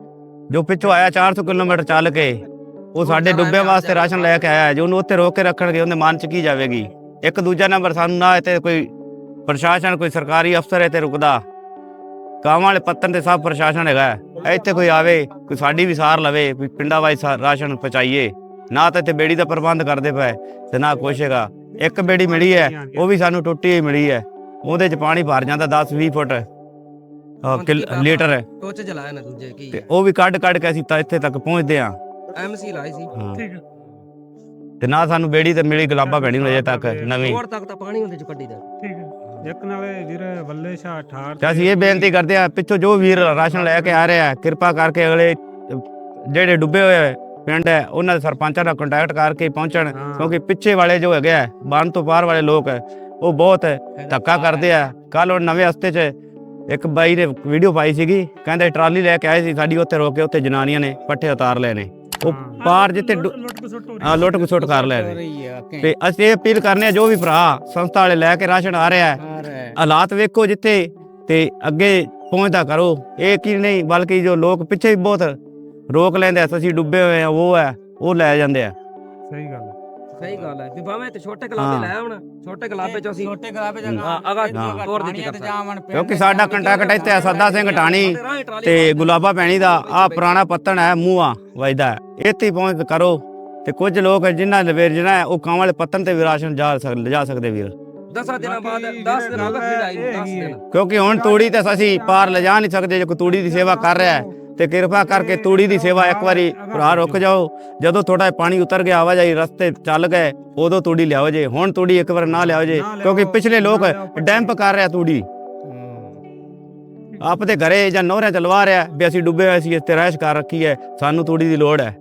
S3: ਜੋ ਪਿੱਛੋਂ ਆਇਆ 400 ਕਿਲੋਮੀਟਰ ਚੱਲ ਕੇ ਉਹ ਸਾਡੇ ਡੁੱਬੇ ਵਾਸਤੇ ਰਾਸ਼ਨ ਲੈ ਕੇ ਆਇਆ ਹੈ, ਜੋ ਉਹਨੂੰ ਉੱਥੇ ਰੋਕ ਕੇ ਰੱਖਣਗੇ ਉਹਦੇ ਮਨ ਚ ਕੀ ਜਾਵੇਗੀ? ਇੱਕ ਦੂਜਾ ਨੰਬਰ ਸਾਨੂੰ ਨਾ ਇੱਥੇ ਕੋਈ ਪ੍ਰਸ਼ਾਸਨ ਕੋਈ ਸਰਕਾਰੀ ਅਫਸਰ ਇੱਥੇ ਰੁਕਦਾ। ਕਾਵਾਂ ਵਾਲੇ ਪੱਤਨ ਤੇ ਸਭ ਪ੍ਰਸ਼ਾਸਨ ਹੈਗਾ ਹੈ। ਇੱਥੇ ਕੋਈ ਆਵੇ ਕੋਈ ਸਾਡੀ ਵੀ ਸਾਰ ਲਵੇ ਵੀ ਪਿੰਡਾਂ ਵਾਈ ਰਾਸ਼ਨ ਪਹੁੰਚਾਈਏ। ਨਾ ਤਾਂ ਇੱਥੇ ਬੇੜੀ ਦਾ ਪ੍ਰਬੰਧ ਕਰਦੇ ਪਏ ਤੇ ਨਾ ਕੁਛ ਹੈਗਾ। ਇੱਕ ਬੇੜੀ ਮਿਲੀ ਹੈ ਉਹ ਵੀ ਸਾਨੂੰ ਟੁੱਟੀ ਹੋਈ ਮਿਲੀ ਹੈ। ਉਹਦੇ ਚ ਪਾਣੀ ਭਰ ਜਾਂਦਾ 10 20 ਫੁੱਟ। ਅਹ, ਕਿਲ- ਲੀਟਰ ਹੈ।
S5: ਟੋਚ ਚਲਾਇਆ ਨਾ ਦੂਜੇ ਕੀ
S3: ਤੇ ਉਹ ਵੀ ਕੱਢ ਕੱਢ ਕੇ ਅਸੀਂ ਤਾਂ ਇੱਥੇ ਤੱਕ ਪਹੁੰਚਦੇ ਹਾਂ।
S5: ਐਮਸੀ ਲਾਈ ਸੀ।
S3: ਹਾਂ।
S1: ਠੀਕ ਹੈ।
S3: ਤੇ ਨਾ ਸਾਨੂੰ ਬੇੜੀ ਤੇ ਮਿਲੀ ਗੁਲਾਬਾ ਪੈਣੀ ਅਜੇ ਤੱਕ ਨਵੀਂ।
S5: ਕੋੜ ਤੱਕ ਤਾਂ ਪਾਣੀ ਉਹਦੇ ਚ ਕੱਢੀ ਦਾ।
S1: ਠੀਕ ਹੈ।
S6: ਇੱਕ ਨਾਲੇ ਵੀਰੇ ਬੱਲੇ ਸ਼ਾਹ 68
S3: ਤੇ ਅਸੀਂ ਇਹ ਬੇਨਤੀ ਕਰਦੇ ਹਾਂ ਪਿੱਛੋਂ ਜੋ ਵੀਰ ਰਾਸ਼ਨ ਲੈ ਕੇ ਆ ਰਿਹਾ ਹੈ ਕਿਰਪਾ ਕਰਕੇ ਅਗਲੇ ਜਿਹੜੇ ਡੁੱਬੇ ਹੋਏ ਪਿੰਡ ਹੈ ਉਹਨਾਂ ਦੇ ਸਰਪੰਚਾਂ ਨਾਲ ਕੰਟੈਕਟ ਕਰਕੇ ਪਹੁੰਚਣ ਕਿਉਂਕਿ ਪਿੱਛੇ ਵਾਲੇ ਜੋ ਹੈਗੇ ਆ ਬੰਨ ਤੋਂ ਪਾਰ ਵਾਲੇ ਲੋਕ ਹੈ ਉਹ ਬਹੁਤ ਧੱਕਾ ਕਰਦੇ ਆ। ਕੱਲ ਉਹ ਨਵੇਂ ਹਸਤੇ 'ਚ ਇੱਕ ਬਾਈ ਨੇ ਵੀਡੀਓ ਪਾਈ ਸੀਗੀ ਕਹਿੰਦੇ ਟਰਾਲੀ ਲੈ ਕੇ ਆਏ ਸੀ ਸਾਡੀ ਉੱਥੇ ਰੋਕ ਕੇ ਉੱਥੇ ਜਨਾਨੀਆਂ ਨੇ ਪੱਠੇ ਉਤਾਰ ਲਏ ਨੇ। ਉਹ ਪਾਰ ਜਿੱਥੇ
S1: ਹੋ
S3: ਲੁੱਟ ਖਸੁੱਟ ਕਰ ਲੈ
S5: ਰਹੀ ਹੈ
S3: ਤੇ ਅਸੀਂ ਇਹ ਅਪੀਲ ਕਰਨੇ ਆ ਜੋ ਵੀ ਭਰਾ ਸੰਸਥਾ ਵਾਲੇ ਲੈ ਕੇ ਰਾਸ਼ਨ ਆ ਰਿਹਾ ਹੈ। ਹਾਲਾਤ ਵੇਖੋ ਜਿੱਥੇ ਤੇ ਅੱਗੇ ਪਹੁੰਚਦਾ ਕਰੋ। ਇਹ ਕੀ ਨਹੀਂ ਬਲਕਿ ਜੋ ਲੋਕ ਪਿੱਛੇ ਵੀ ਬਹੁਤ ਰੋਕ ਲੈਂਦੇ ਆ ਅਸੀਂ ਡੁੱਬੇ ਹੋਏ ਆ ਉਹ ਹੈ ਉਹ ਲੈ ਜਾਂਦੇ ਆ।
S6: ਸਹੀ ਗੱਲ ਹੈ।
S5: ਸਹੀ ਗੱਲ ਹੈ। ਵੀ ਭਾਵੇਂ ਤੇ ਛੋਟੇ। ਗਲਾਬੇ ਲੈ ਆਉਣ ਛੋਟੇ ਗਲਾਬੇ ਚ ਅਸੀਂ
S7: ਛੋਟੇ ਗਲਾਬੇ
S5: ਅਗਰ
S3: ਹਾਂ।
S5: ਤੋਰ ਦਿੱਤੀ ਕਰਤਾ
S3: ਕਿਉਂਕਿ ਸਾਡਾ ਕੰਟੈਕਟ ਇੱਥੇ ਆ ਸੱਦਾ ਸਿੰਘ ਢਾਣੀ ਤੇ ਗੁਲਾਬਾ ਪੈਣੀ ਦਾ ਆ ਪੁਰਾਣਾ ਪੱਤਣ ਹੈ ਮੂਆ ਵਜਦਾ ਹੈ। ਇੱਥੇ ਪਹੁੰਚ ਕਰੋ ਤੇ ਕੁਝ ਲੋਕ ਜਿਨ੍ਹਾਂ ਦੇ ਵੀਰ ਜਿਹਨਾਂ ਹੈ ਉਹ ਕਾਂ ਵਾਲੇ ਪੱਤਣ ਤੇ ਵੀ ਰਾਸ਼ਨ ਜਾ ਸਕ ਲਿਜਾ ਸਕਦੇ ਵੀਰ।
S5: 10 ਦਿਨਾਂ ਬਾਅਦ 10 ਦਿਨ ਗਏ ਫਿਰ ਆਈ 10 ਦਿਨ।
S3: ਕਿਉਂਕਿ ਹੁਣ ਤੂੜੀ ਤੇ ਅਸੀਂ ਪਾਰ ਲਿਜਾ ਨਹੀਂ ਸਕਦੇ ਜੇ ਕੋਈ ਤੂੜੀ ਦੀ ਸੇਵਾ ਕਰ ਰਿਹਾ ਹੈ। ਤੇ ਕਿਰਪਾ ਕਰਕੇ ਤੂੜੀ ਦੀ ਸੇਵਾ ਇੱਕ ਵਾਰੀ ਭਰਾ ਰੁਕ ਜਾਓ। ਜਦੋਂ ਥੋੜਾ ਪਾਣੀ ਉਤਰ ਗਿਆ ਆਵਾਜਾਈ ਰਸਤੇ ਚੱਲ ਗਏ ਉਦੋਂ ਤੂੜੀ ਲਿਆਓ ਜੇ। ਹੁਣ ਤੂੜੀ ਇੱਕ ਵਾਰ ਨਾ ਲਿਆਓ ਜੇ ਕਿਉਂਕਿ ਪਿਛਲੇ ਲੋਕ ਡੈਂਪ ਕਰ ਰਿਹਾ ਤੂੜੀ। ਆਪਦੇ ਘਰੇ ਜਾਂ ਨੋਹਰਿਆਂ ਚ ਲਵਾ ਰਿਹਾ ਵੀ ਅਸੀਂ ਡੁੱਬੇ ਹੋਏ ਸੀ ਇੱਥੇ ਰਹਿਸ਼ ਕਰ ਰੱਖੀ ਹੈ। ਸਾਨੂੰ ਤੂੜੀ ਦੀ ਲੋੜ ਹੈ।